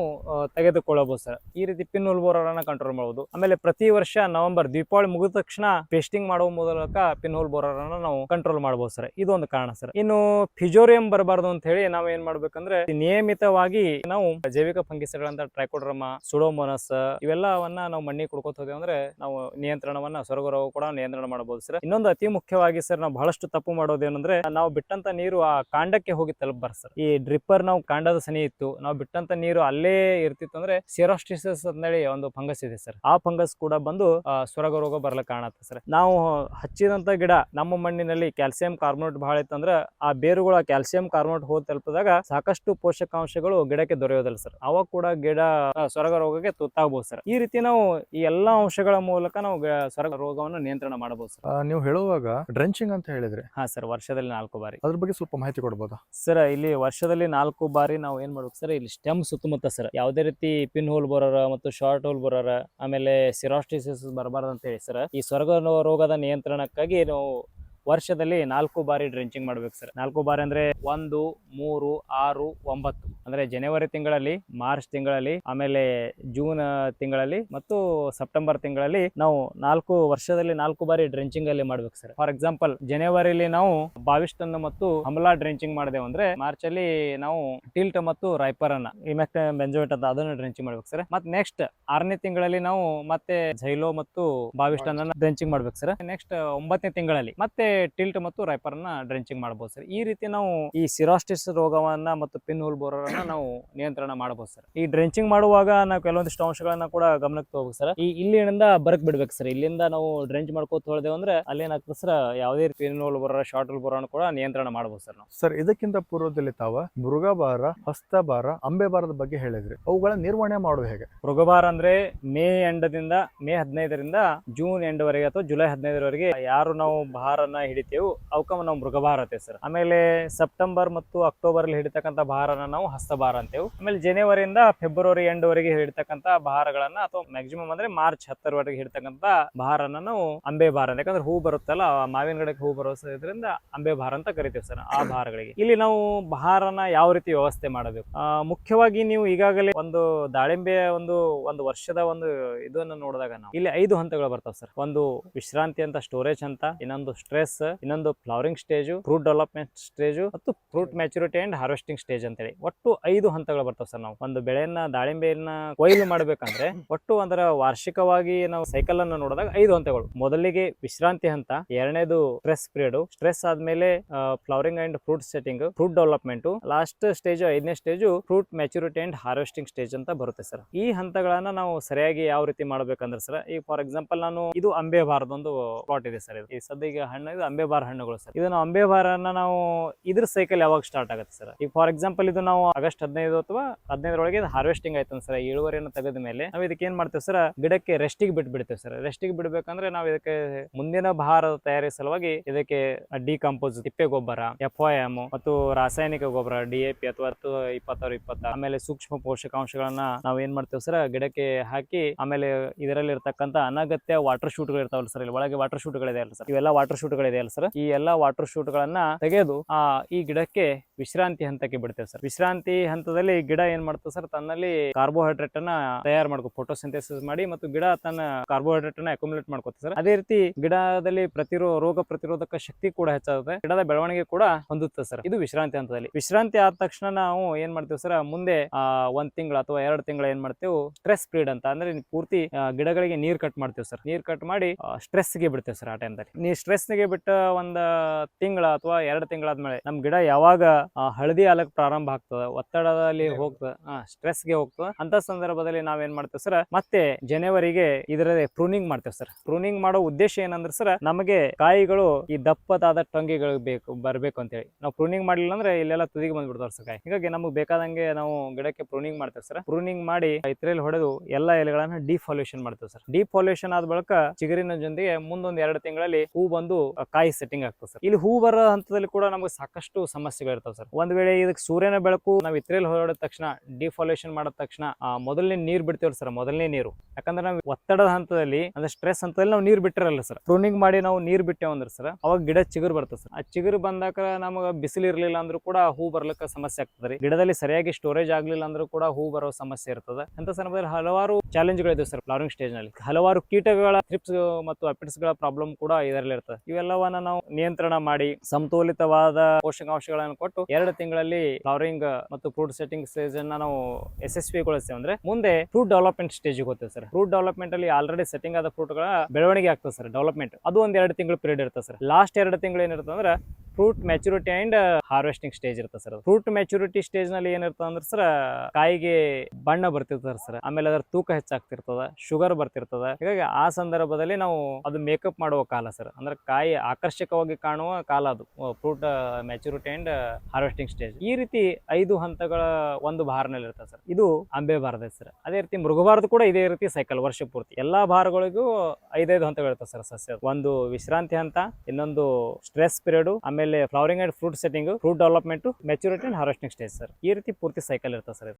ತೆಗೆದುಕೊಳ್ಳಬಹುದು ಸರ್. ಈ ರೀತಿ ಪಿನ್ ಬೋರರ್ ಅನ್ನ ಕಂಟ್ರೋಲ್ ಮಾಡಬಹುದು ಆಮೇಲೆ ಪ್ರತಿ ವರ್ಷ ನವೆಂಬರ್ ದೀಪಾವಳಿ ಮುಗಿದ ತಕ್ಷಣ ಪೇಸ್ಟಿಂಗ್ ಮಾಡುವ ಮೂಲಕ ಪಿನ್ ಹೋಲ್ ಬೋರರ್ ಅನ್ನ ನಾವು ಕಂಟ್ರೋಲ್ ಮಾಡಬಹುದು ಸರ್. ಇದೊಂದು ಕಾರಣ ಸರ್. ಇನ್ನು ಫಿಜೋರಿಯಂ ಬರಬಾರ್ದು ಅಂತ ಹೇಳಿ ನಾವ್ ಏನ್ ಮಾಡ್ಬೇಕಂದ್ರೆ, ನಿಯಮಿತವಾಗಿ ನಾವು ಜೈವಿಕ ಫಂಗಿಸಗಳಂತ ಟ್ರೈಕೋಡ್ರಮ, ಸುಡೋಮೋನಸ್ ಇವೆಲ್ಲವನ್ನ ನಾವು ಮಣ್ಣಿಗೆ ಕುಡ್ಕೋತ ಅಂದ್ರೆ ನಾವು ನಿಯಂತ್ರಣವನ್ನ, ಸೊರಗುರವು ರೋಗ ಕೂಡ ನಿಯಂತ್ರಣ ಮಾಡಬಹುದು ಸರ್. ಇನ್ನೊಂದು ಅತಿ ಮುಖ್ಯವಾಗಿ ಸರ್ ನಾವು ಬಹಳಷ್ಟು ತಪ್ಪು ಮಾಡೋದೇನಂದ್ರೆ, ನಾವು ಬಿಟ್ಟಂತ ನೀರು ಆ ಕಾಂಡಕ್ಕೆ ಹೋಗಿ ತಲುಪಬಾರ್ದು ಸರ್. ಈ ಡ್ರಿಪ್ಪರ್ ನಾವು ಕಾಂಡದ ಸನಿ ಇತ್ತು, ನಾವು ಬಿಟ್ಟಂತ ನೀರು ಅಲ್ಲೇ ಇರ್ತಿತ್ತು ಅಂದ್ರೆ ಸಿರೋಸ್ಟಿಸಸ್ ಅಂತೇಳಿ ಒಂದು ಫಂಗಸ್ ಇದೆ ಸರ್. ಆ ಫಂಗಸ್ ಕೂಡ ಬಂದು ಸೊರಗ ರೋಗ ಬರ್ಲಿಕ್ಕೆ ಕಾಣತ್ತೆ ಸರ್. ನಾವು ಹಚ್ಚಿದಂತ ಗಿಡ ನಮ್ಮ ಮಣ್ಣಿನಲ್ಲಿ ಕ್ಯಾಲ್ಸಿಯಂ ಕಾರ್ಬೋನೇಟ್ ಬಹಳ ಇತ್ತಂದ್ರ ಆ ಬೇರುಗಳ ಆ ಕ್ಯಾಲ್ಸಿಯಂ ಕಾರ್ಬೋನೇಟ್ ಹೋಗಿ ತಲುಪಿದಾಗ ಸಾಕಷ್ಟು ಪೋಷಕಾಂಶಗಳು ಗಿಡಕ್ಕೆ ದೊರೆಯೋದಿಲ್ಲ ಸರ್. ಅವಾಗ ಕೂಡ ಗಿಡ ಸೊರಗ ರೋಗಕ್ಕೆ ತುತ್ತಾಗಬಹುದು ಸರ್. ಈ ರೀತಿ ನಾವು ಈ ಎಲ್ಲಾ ಅಂಶಗಳ ಮೂಲಕ ನಾವು ಸೊರಗ ರೋಗವನ್ನು ನಿಯಂತ್ರಣ ಮಾಡಬಹುದು ಸರ್. ನೀವು ಹೇಳುವಾಗ ಡ್ರೆಂಚಿಂಗ್ ಅಂತ ಹೇಳಿದ್ರೆ. ಹಾ ಸರ್ ವರ್ಷದಲ್ಲಿ ನಾಲ್ಕು ಬಾರಿ. ಅದ್ರ ಬಗ್ಗೆ ಸ್ವಲ್ಪ ಮಾಹಿತಿ ಕೊಡಬಹುದು ಸರ್ ಇಲ್ಲಿ ವರ್ಷದಲ್ಲಿ ನಾಲ್ಕು ಬಾರಿ ನಾವು ಏನ್ ಮಾಡ್ಬೇಕು ಸರ್ ಇಲ್ಲಿ ಸ್ಟೆಮ್ ಸುತ್ತಮುತ್ತ ಸರ್. ಯಾವುದೇ ರೀತಿ ಪಿನ್ ಹೋಲ್ ಬರೋರ ಮತ್ತು ಶಾರ್ಟ್ ಹೋಲ್ ಬರೋರ ಆಮೇಲೆ ಸಿರಾಸ್ಟಿಸಿಸ್ ಬರಬಾರ್ದು ಅಂತ ಹೇಳಿ ಸರ್. ಈ ಸ್ವರ್ಗ ರೋಗದ ನಿಯಂತ್ರಣಕ್ಕಾಗಿ ನಾವು ವರ್ಷದಲ್ಲಿ ನಾಲ್ಕು ಬಾರಿ ಡ್ರೆಂಚಿಂಗ್ ಮಾಡ್ಬೇಕು ಸರ್ ನಾಲ್ಕು ಬಾರಿ ಅಂದ್ರೆ ಒಂದು, ಮೂರು, ಆರು, ಒಂಬತ್ತು. ಅಂದ್ರೆ ಜನವರಿ ತಿಂಗಳಲ್ಲಿ ಮಾರ್ಚ್ ತಿಂಗಳಲ್ಲಿ, ಆಮೇಲೆ ಜೂನ್ ತಿಂಗಳಲ್ಲಿ ಮತ್ತು ಸೆಪ್ಟೆಂಬರ್ ತಿಂಗಳಲ್ಲಿ ನಾವು ನಾಲ್ಕು ವರ್ಷದಲ್ಲಿ ನಾಲ್ಕು ಬಾರಿ ಡ್ರೆಂಚಿಂಗ್ ಅಲ್ಲಿ ಮಾಡ್ಬೇಕು ಸರ್ ಫಾರ್ ಎಕ್ಸಾಂಪಲ್ ಜನವರಿಲಿ ನಾವು ಬಾವಿಸ್ ಮತ್ತು ಹಮಲಾ ಡ್ರೆಂಚಿಂಗ್ ಮಾಡಿದೆವು ಅಂದ್ರೆ ಮಾರ್ಚ್ ಅಲ್ಲಿ ನಾವು ಟಿಲ್ಟ್ ಮತ್ತು ರೈಪರ್ ಅನ್ನ ಇಮ್ಯಾಕ್ಟ್ ಬೆಂಜೋಯಿಟ್ ಅಂತ ಅದನ್ನು ಡ್ರೆಂಚಿಂಗ್ ಮಾಡ್ಬೇಕು ಸರ್ ಮತ್ತೆ ನೆಕ್ಸ್ಟ್ ಆರನೇ ತಿಂಗಳಲ್ಲಿ ನಾವು ಮತ್ತೆ ಝೈಲೋ ಮತ್ತು ಬಾವಿಸ್ಟನ್ ಡ್ರಿಂಚಿಂಗ್ ಡ್ರೆಂಚಿಂಗ್ ಮಾಡ್ಬೇಕು ಸರ್ ನೆಕ್ಸ್ಟ್ ಒಂಬತ್ತನೇ ತಿಂಗಳಲ್ಲಿ ಮತ್ತೆ ಟಿಲ್ಟ್ ಮತ್ತು ರೈಪರ್ ಅನ್ನ ಡ್ರೆಂಚಿಂಗ್ ಮಾಡಬಹುದು ಸರ್. ಈ ರೀತಿ ನಾವು ಈ ಸಿರಾಸ್ಟಿಸ್ ರೋಗವನ್ನ ಮತ್ತು ಪಿನ್ ಹೋಲ್ ಬೋರರ್ ಅನ್ನ ನಾವು ನಿಯಂತ್ರಣ ಮಾಡಬಹುದು ಸರ್. ಈ ಡ್ರೆಂಚಿಂಗ್ ಮಾಡುವಾಗ ನಾವು ಕೆಲವೊಂದಿಷ್ಟು ಅಂಶಗಳನ್ನ ಕೂಡ ಗಮನಕ್ಕೆ ತಗೋಬೇಕು ಸರ್. ಈ ಇಲ್ಲಿಂದ ಬರಕ್ ಬಿಡ್ಬೇಕು ಸರ್. ಇಲ್ಲಿಂದ ನಾವು ಡ್ರೆಂಚ್ ಮಾಡ್ಕೋತ ಹೋದೇವು ಅಂದ್ರೆ ಅಲ್ಲೇನಾಗ್ತದೆ ಸರ್ ಯಾವುದೇ pin hole borer shot hole ಬೋರನ್ನು ಕೂಡ ನಿಯಂತ್ರಣ ಮಾಡಬಹುದು ಸರ್ ನಾವು. ಸರ್ ಇದಕ್ಕಿಂತ ಪೂರ್ವದಲ್ಲಿ ತಾವ ಮೃಗಭಾರ ಹಸ್ತಬಾರ ಅಂಬೆಬಾರದ ಬಗ್ಗೆ ಹೇಳಿದ್ರಿ. ಅವುಗಳ ನಿರ್ವಹಣೆ ಮಾಡೋದು ಹೇಗೆ? ಮೃಗಭಾರ ಅಂದ್ರೆ ಮೇ ಎಂಡದಿಂದ ಮೇ ಹದಿನೈದರಿಂದ ಜೂನ್ ಎಂಡ್ ವರೆಗೆ ಅಥವಾ ಜುಲೈ ಹದಿನೈದರವರೆಗೆ ಯಾರು ನಾವು ಭಾರನ ಹಿಡಿತೇವೆ ಅವಕ್ಕ ನಾವು ಮೃಗಭಾರ ಅಂತೇವೆ ಸರ್. ಆಮೇಲೆ ಸೆಪ್ಟೆಂಬರ್ ಮತ್ತು ಅಕ್ಟೋಬರ್ ಅಲ್ಲಿ ಹಿಡಿತಕ್ಕಂಥ ಭಾರನ ನಾವು ಹಸ್ತಭಾರ ಅಂತೇವೆ. ಆಮೇಲೆ ಜನವರಿಯಿಂದ ಫೆಬ್ರವರಿ ಎಂಡ್ ವರೆಗೆ ಹಿಡಿತಕ್ಕಂಥ ಭಾರಗಳನ್ನ ಅಥವಾ ಮ್ಯಾಕ್ಸಿಮಮ್ ಅಂದ್ರೆ ಮಾರ್ಚ್ ಹತ್ತರವರೆಗೆ ಹಿಡಿತಕ್ಕಂಥ ಭಾರನ ನಾವು ಅಂಬೆ ಭಾರ ಯಾಕಂದ್ರೆ ಹೂ ಬರುತ್ತಲ್ಲ ಮಾವಿನ ಗಿಡಕ್ಕೆ ಹೂ ಬರೋದ್ರಿಂದ ಅಂಬೆ ಭಾರ ಅಂತ ಕರಿತೇವೆ ಸರ್ ಆ ಭಾರಗಳಿಗೆ. ಇಲ್ಲಿ ನಾವು ಭಾರನ ಯಾವ ರೀತಿ ವ್ಯವಸ್ಥೆ ಮಾಡಬೇಕು? ಮುಖ್ಯವಾಗಿ ನೀವು ಈಗಾಗಲೇ ಒಂದು ದಾಳಿಂಬೆಯ ಒಂದು ಒಂದು ವರ್ಷದ ಒಂದು ಇದನ್ನು ನೋಡಿದಾಗ ನಾವು, ಇಲ್ಲಿ ಐದು ಹಂತಗಳು ಬರ್ತಾವೆ ಸರ್. ಒಂದು ವಿಶ್ರಾಂತಿ ಅಂತ ಸ್ಟೋರೇಜ್ ಅಂತ, ಇನ್ನೊಂದು ಸ್ಟ್ರೆಸ್ ಇನ್ನೊಂದು flowering stage fruit development stage ಮತ್ತು fruit maturity and harvesting stage ಅಂತೇಳಿ. ಒಟ್ಟು ಐದು ಹಂತಗಳು ಬರ್ತಾವೆ ಸರ್ ನಾವು. ಒಂದು ಬೆಳೆಯನ್ನ ದಾಳಿಂಬೆಯನ್ನ ಕೊಯ್ಲು ಮಾಡಬೇಕಂದ್ರೆ ಒಟ್ಟು ಅದರ ವಾರ್ಷಿಕವಾಗಿ ನಾವು ಸೈಕಲ್ ಅನ್ನು ನೋಡಿದಾಗ ಐದು ಹಂತಗಳು. ಮೊದಲಿಗೆ ವಿಶ್ರಾಂತಿ ಹಂತ ಎರಡನೇದು ಸ್ಟ್ರೆಸ್ ಪೀರಿಯಡ್ ಸ್ಟ್ರೆಸ್ ಆದ್ಮೇಲೆ flowering and fruit setting fruit development last stage ಐದನೇ stage fruit maturity and harvesting stage ಅಂತ ಬರುತ್ತೆ ಸರ್. ಈ ಹಂತಗಳನ್ನ ನಾವು ಸರಿಯಾಗಿ ಯಾವ ರೀತಿ ಮಾಡ್ಬೇಕಂದ್ರೆ ಸರ್ ಈಗ ಫಾರ್ ಎಕ್ಸಾಂಪಲ್ ನಾನು ಇದು ಅಂಬೆ ಬಾರದೊಂದು ಪ್ಲಾಟ್ ಇದೆ ಸರ್ ಇದು. ಈ ಸದ್ಯ ಹಣ್ಣು ಇದು ಅಂಬೆಬಾರ ಹಣ್ಣುಗಳು ಸರ್. ಇದನ್ನು ಅಂಬೆ ಬಾರನ್ನ ನಾವು ಇದ್ರ ಸೈಕಲ್ ಯಾವಾಗ ಸ್ಟಾರ್ಟ್ ಆಗುತ್ತೆ ಸರ್? ಈಗ ಫಾರ್ ಎಕ್ಸಾಂಪಲ್ ಇದು ನಾವು ಆಗಸ್ಟ್ ಹದಿನೈದು ಅಥವಾ ಹದಿನೈದರೊಳಗೆ ಹಾರ್ವೆಸ್ಟಿಂಗ್ ಆಯ್ತು ಸರ್ ಇಳುವರಿಯನ್ನು ತೆಗೆದ ಮೇಲೆ. ನಾವು ಇದಕ್ಕೆ ಏನ್ ಮಾಡ್ತೇವೆ ಸರ್, ಗಿಡಕ್ಕೆ ರೆಸ್ಟಿಗೆ ಬಿಟ್ಬಿಡ್ತೇವೆ ಸರ್. ರೆಸ್ಟಿಗೆ ಬಿಡ್ಬೇಕಂದ್ರೆ ನಾವು ಇದಕ್ಕೆ ಮುಂದಿನ ಭಾರದ ತಯಾರಿ ಸಲುವಾಗಿ ಇದಕ್ಕೆ ಡಿಕಂಪೋಸ್ ತಿಪ್ಪೆ ಗೊಬ್ಬರ ಎಫ್ ಎಂ ಮತ್ತು ರಾಸಾಯನಿಕ ಗೊಬ್ಬರ ಡಿ ಎ ಪಿ ಅಥವಾ ಇಪ್ಪತ್ತಾರು, ಇಪ್ಪತ್ತ, ಆಮೇಲೆ ಸೂಕ್ಷ್ಮ ಪೋಷಕಾಂಶಗಳನ್ನ ನಾವು ಏನ್ ಮಾಡ್ತೇವೆ ಸರ್, ಗಿಡಕ್ಕೆ ಹಾಕಿ ಆಮೇಲೆ ಇದರಲ್ಲಿ ಇರತಕ್ಕಂತ ಅನಗತ್ಯ ವಾಟರ್ ಶೂಟ್ಗಳು ಇರ್ತಾವಲ್ಲ ಸರ್, ಇಲ್ಲಿ ಒಳಗೆ ವಾಟರ್ ಶೂಟ್ಗಳಿದೆ ಅಲ್ಲ ಸರ್. ಇವೆಲ್ಲ ವಾಟರ್ ಶೂಟ್ಗಳಿದೆ ಅಲ್ಲ ಸರ್ ಈ ಎಲ್ಲಾ ವಾಟರ್ ಶೂಟ್ ಗಳನ್ನ ತೆಗೆದು ಆ ಈ ಗಿಡಕ್ಕೆ ವಿಶ್ರಾಂತಿ ಹಂತಕ್ಕೆ ಬಿಡ್ತೇವೆ ಸರ್. ವಿಶ್ರಾಂತಿ ಹಂತದಲ್ಲಿ ಗಿಡ ಏನ್ ಮಾಡ್ತದೆ ಸರ್, ತನ್ನಲ್ಲಿ ಕಾರ್ಬೋಹೈಡ್ರೇಟ್ ಅನ್ನ ತಯಾರು ಮಾಡ್ಕೊ ಫೋಟೋಸಿಂಥೆಸಿಸ್ ಮಾಡಿ ಮತ್ತು ಗಿಡ ತನ್ನ ಕಾರ್ಬೋಹೈಡ್ರೇಟ್ ಅನ್ನ ಅಕ್ಯುಮುಲೇಟ್ ಮಾಡ್ಕೋತದೆ ಸರ್. ಅದೇ ರೀತಿ ಗಿಡದಲ್ಲಿ ಪ್ರತಿರೋ, ರೋಗ ಪ್ರತಿರೋಧಕ ಶಕ್ತಿ ಕೂಡ ಹೆಚ್ಚಾಗುತ್ತೆ. ಗಿಡದ ಬೆಳವಣಿಗೆ ಕೂಡ ಹೊಂದುತ್ತೆ ಸರ್. ಇದು ವಿಶ್ರಾಂತಿ ಹಂತದಲ್ಲಿ. ವಿಶ್ರಾಂತಿ ಆದ ತಕ್ಷಣ ನಾವು ಏನ್ ಮಾಡ್ತೇವೆ ಸರ್, ಮುಂದೆ ಒಂದ್ ತಿಂಗಳು ಅಥವಾ ಎರಡು ತಿಂಗಳ ಏನ್ ಮಾಡ್ತೇವೆ ಸ್ಟ್ರೆಸ್ ಪೀರಿಯಡ್ ಅಂತ ಅಂದ್ರೆ ಪೂರ್ತಿ ಗಿಡಗಳಿಗೆ ನೀರ್ ಕಟ್ ಮಾಡ್ತೇವೆ ಸರ್. ನೀರ್ ಕಟ್ ಮಾಡಿ ಸ್ಟ್ರೆಸ್ಗೆ ಬಿಡ್ತೇವೆ ಸರ್ ಆ ಟೈಮ್ದಲ್ಲಿ ನೀ ಸ್ಟ್ರೆಸ್ಗೆ ಬಿಟ್ಟ ಒಂದ್ ತಿಂಗಳ ಅಥವಾ ಎರಡು ತಿಂಗಳಾದ್ಮೇಲೆ ನಮ್ ಗಿಡ ಯಾವಾಗ ಹಳದಿ ಆಲಕ್ ಪ್ರಾರಂಭ ಆಗ್ತದೆ ಒತ್ತಡದಲ್ಲಿ ಹೋಗ್ತದೆ ಸ್ಟ್ರೆಸ್ಗೆ ಹೋಗ್ತದೆ. ಅಂತ ಸಂದರ್ಭದಲ್ಲಿ ನಾವೇನ್ ಮಾಡ್ತೇವೆ ಸರ್ ಮತ್ತೆ ಜನವರಿಗೆ ಇದರ ಪ್ರೂನಿಂಗ್ ಮಾಡ್ತೇವೆ ಸರ್ ಪ್ರೂನಿಂಗ್ ಮಾಡೋ ಉದ್ದೇಶ ಏನಂದ್ರೆ ಸರ್ ನಮಗೆ ಕಾಯಿಗಳು ಈ ದಪ್ಪದಾದ ಟೊಂಗಿಗಳು ಬೇಕು ಬರ್ಬೇಕು ಅಂತೇಳಿ. ನಾವು ಪ್ರೂನಿಂಗ್ ಮಾಡಲಿಲ್ಲ ಅಂದ್ರೆ ಇಲ್ಲೆಲ್ಲ ತುದಿಗೆ ಬಂದ್ಬಿಡ್ತಾವ್ರ ಸರ್ ಕಾಯಿ. ಹೀಗಾಗಿ ನಮಗೆ ಬೇಕಾದಂಗೆ ನಾವು ಗಿಡಕ್ಕೆ ಪ್ರೂನಿಂಗ್ ಮಾಡ್ತೇವೆ ಸರ್ ಪ್ರೂನಿಂಗ್ ಮಾಡಿ ಇತರಲ್ಲಿ ಹೊಡೆದು ಎಲ್ಲಾ ಎಲೆಗಳನ್ನ ಡಿಫಾಲ್ಯೂಷನ್ ಮಾಡ್ತೇವೆ ಸರ್ ಡಿಫಾಲ್ಯೂಷನ್ ಆದ ಬಳಿಕ ಚಿಗರಿನ ಜೊತೆಗೆ ಮುಂದೊಂದ್ ಎರಡು ತಿಂಗಳಲ್ಲಿ ಹೂ ಬಂದು ಕಾಯಿ ಸೆಟ್ಟಿಂಗ್ ಆಗ್ತದೆ ಸರ್ ಇಲ್ಲಿ ಹೂ ಬರೋ ಹಂತದಲ್ಲಿ ಕೂಡ ನಮಗೆ ಸಾಕಷ್ಟು ಸಮಸ್ಯೆಗಳು ಇರ್ತಾವೆ ಸರ್. ಒಂದ್ ವೇಳೆ ಇದಕ್ಕೆ ಸೂರ್ಯನ ಬೆಳಕು ನಾವು ಇತ್ರೇಲಿ ಹೊರಡಿದ ತಕ್ಷಣ ಡಿಫಾಲೇಷನ್ ಮಾಡಿದ ತಕ್ಷಣ ಮೊದಲನೇ ನೀರ್ ಬಿಡ್ತೇವ್ರಿ ಸರ್, ಮೊದಲನೇ ನೀರು. ಯಾಕಂದ್ರೆ ನಾವು ಒತ್ತಡದ ಹಂತದಲ್ಲಿ, ಅಂದ್ರೆ ಸ್ಟ್ರೆಸ್ ಹಂತದಲ್ಲಿ ನಾವು ನೀರ್ ಬಿಟ್ಟಿರಲ್ಲ ಸರ್. ಪ್ರೂನಿಂಗ್ ಮಾಡಿ ನಾವು ನೀರ್ ಬಿಟ್ಟೇವ್ ಅಂದ್ರೆ ಸರ್, ಅವಾಗ ಗಿಡ ಚಿಗುರು ಬರ್ತದೆ ಸರ್. ಆ ಚಿಗುರು ಬಂದಾಗ ನಮಗೆ ಬಿಸಿಲು ಇರಲಿಲ್ಲ ಅಂದ್ರೂ ಕೂಡ ಹೂ ಬರ್ಲಿಕ್ಕೆ ಸಮಸ್ಯೆ ಆಗ್ತದೆ ರೀ ಗಿಡದಲ್ಲಿ ಸರಿಯಾಗಿ ಸ್ಟೋರೇಜ್ ಆಗ್ಲಿಲ್ಲ ಅಂದ್ರೂ ಕೂಡ ಹೂ ಬರೋ ಸಮಸ್ಯೆ ಇರ್ತದೆ. ಅಂತ ಸಂದರ್ಭದಲ್ಲಿ ಹಲವಾರು ಚಾಲೆಂಜ್ಗಳಿದೆ ಸರ್ ಫ್ಲವರಿಂಗ್ ಸ್ಟೇಜ್ನಲ್ಲಿ. ಹಲವಾರು ಕೀಟಗಳ ಟ್ರಿಪ್ಸ್ ಮತ್ತು ಅಪಿಟ್ಸ್ಗಳ ಪ್ರಾಬ್ಲಮ್ ಕೂಡ ಇದರಲ್ಲಿ ಇರ್ತದೆ ಇವೆಲ್ಲವನ್ನ ನಾವು ನಿಯಂತ್ರಣ ಮಾಡಿ, ಸಮತೋಲಿತವಾದ ಪೋಷಕಾಂಶಗಳನ್ನು ಕೊಟ್ಟು ಎರಡು ತಿಂಗಳಲ್ಲಿ ಫ್ಲವರಿಂಗ್ ಮತ್ತು ಫ್ರೂಟ್ ಸೆಟ್ಟಿಂಗ್ ಸ್ಟೇಜ್ ನಾವು ಯಶಸ್ವಿಗೊಳಿಸ್ತೇವೆ. ಅಂದ್ರೆ ಮುಂದೆ ಫ್ರೂಟ್ ಡೆವಲಪ್ಮೆಂಟ್ ಸ್ಟೇಜ್ ಹೋಗ್ತೇವೆ ಸರ್ ಫ್ರೂಟ್ ಡೆವಲಪ್ಮೆಂಟ್ ಅಲ್ಲಿ ಆಲ್ರೆಡಿ ಸೆಟ್ಟಿಂಗ್ ಆದ ಫ್ರೂಟ್ಗಳ ಬೆಳವಣಿಗೆ ಆಗ್ತದೆ ಸರ್ ಡೆವಲಪ್ಮೆಂಟ್ ಅದು ಒಂದ್ ಎರಡು ತಿಂಗಳು ಪೀರಿಯಡ್ ಇರ್ತದೆ ಸರ್ ಲಾಸ್ಟ್ ಎರಡು ತಿಂಗಳು ಏನಿರ್ತದೆ ಅಂದ್ರೆ fruit maturity and harvesting stage ಇರುತ್ತೆ ಸರ್ ಫ್ರೂಟ್ ಮೆಚುರಿಟಿ ಸ್ಟೇಜ್ನಲ್ಲಿ ಏನಿರ್ತದೆ ಅಂದ್ರೆ ಸರ್, ಕಾಯಿಗೆ ಬಣ್ಣ ಬರ್ತಿರ್ತದೆ ಸರ್. ಆಮೇಲೆ ಅದರ ತೂಕ ಹೆಚ್ಚಾಗ್ತಿರ್ತದ, ಶುಗರ್ ಬರ್ತಿರ್ತದ. ಹೀಗಾಗಿ ಆ ಸಂದರ್ಭದಲ್ಲಿ ನಾವು ಅದು ಮೇಕಪ್ ಮಾಡುವ ಕಾಲ ಸರ್. ಅಂದ್ರೆ ಕಾಯಿ ಆಕರ್ಷಕವಾಗಿ ಕಾಣುವ ಕಾಲ ಅದು. Fruit maturity and harvesting stage. ಈ ರೀತಿ ಐದು ಹಂತಗಳ ಒಂದು ಭಾರನಲ್ಲಿ ಇರ್ತದೆ ಸರ್. ಇದು ಅಂಬೆ ಭಾರದ ಸರ್. ಅದೇ ರೀತಿ ಮೃಗಭಾರದ ಕೂಡ ಇದೇ ರೀತಿ ಸೈಕಲ್ ವರ್ಷ ಪೂರ್ತಿ. ಎಲ್ಲಾ ಭಾರಗಳಿಗೂ ಐದೈದು ಹಂತಗಳು ಇರ್ತದೆ ಸರ್ ಸಸ್ಯ ಒಂದು ವಿಶ್ರಾಂತಿ ಹಂತ, ಇನ್ನೊಂದು ಸ್ಟ್ರೆಸ್ ಪೀರಿಯಡ್ ಆಮೇಲೆ flowering and fruit setting fruit development maturity and harvesting stage sir ಈ ರೀತಿ ಪೂರ್ತಿ ಸೈಕಲ್ ಇರ್ತದೆ ಸರ್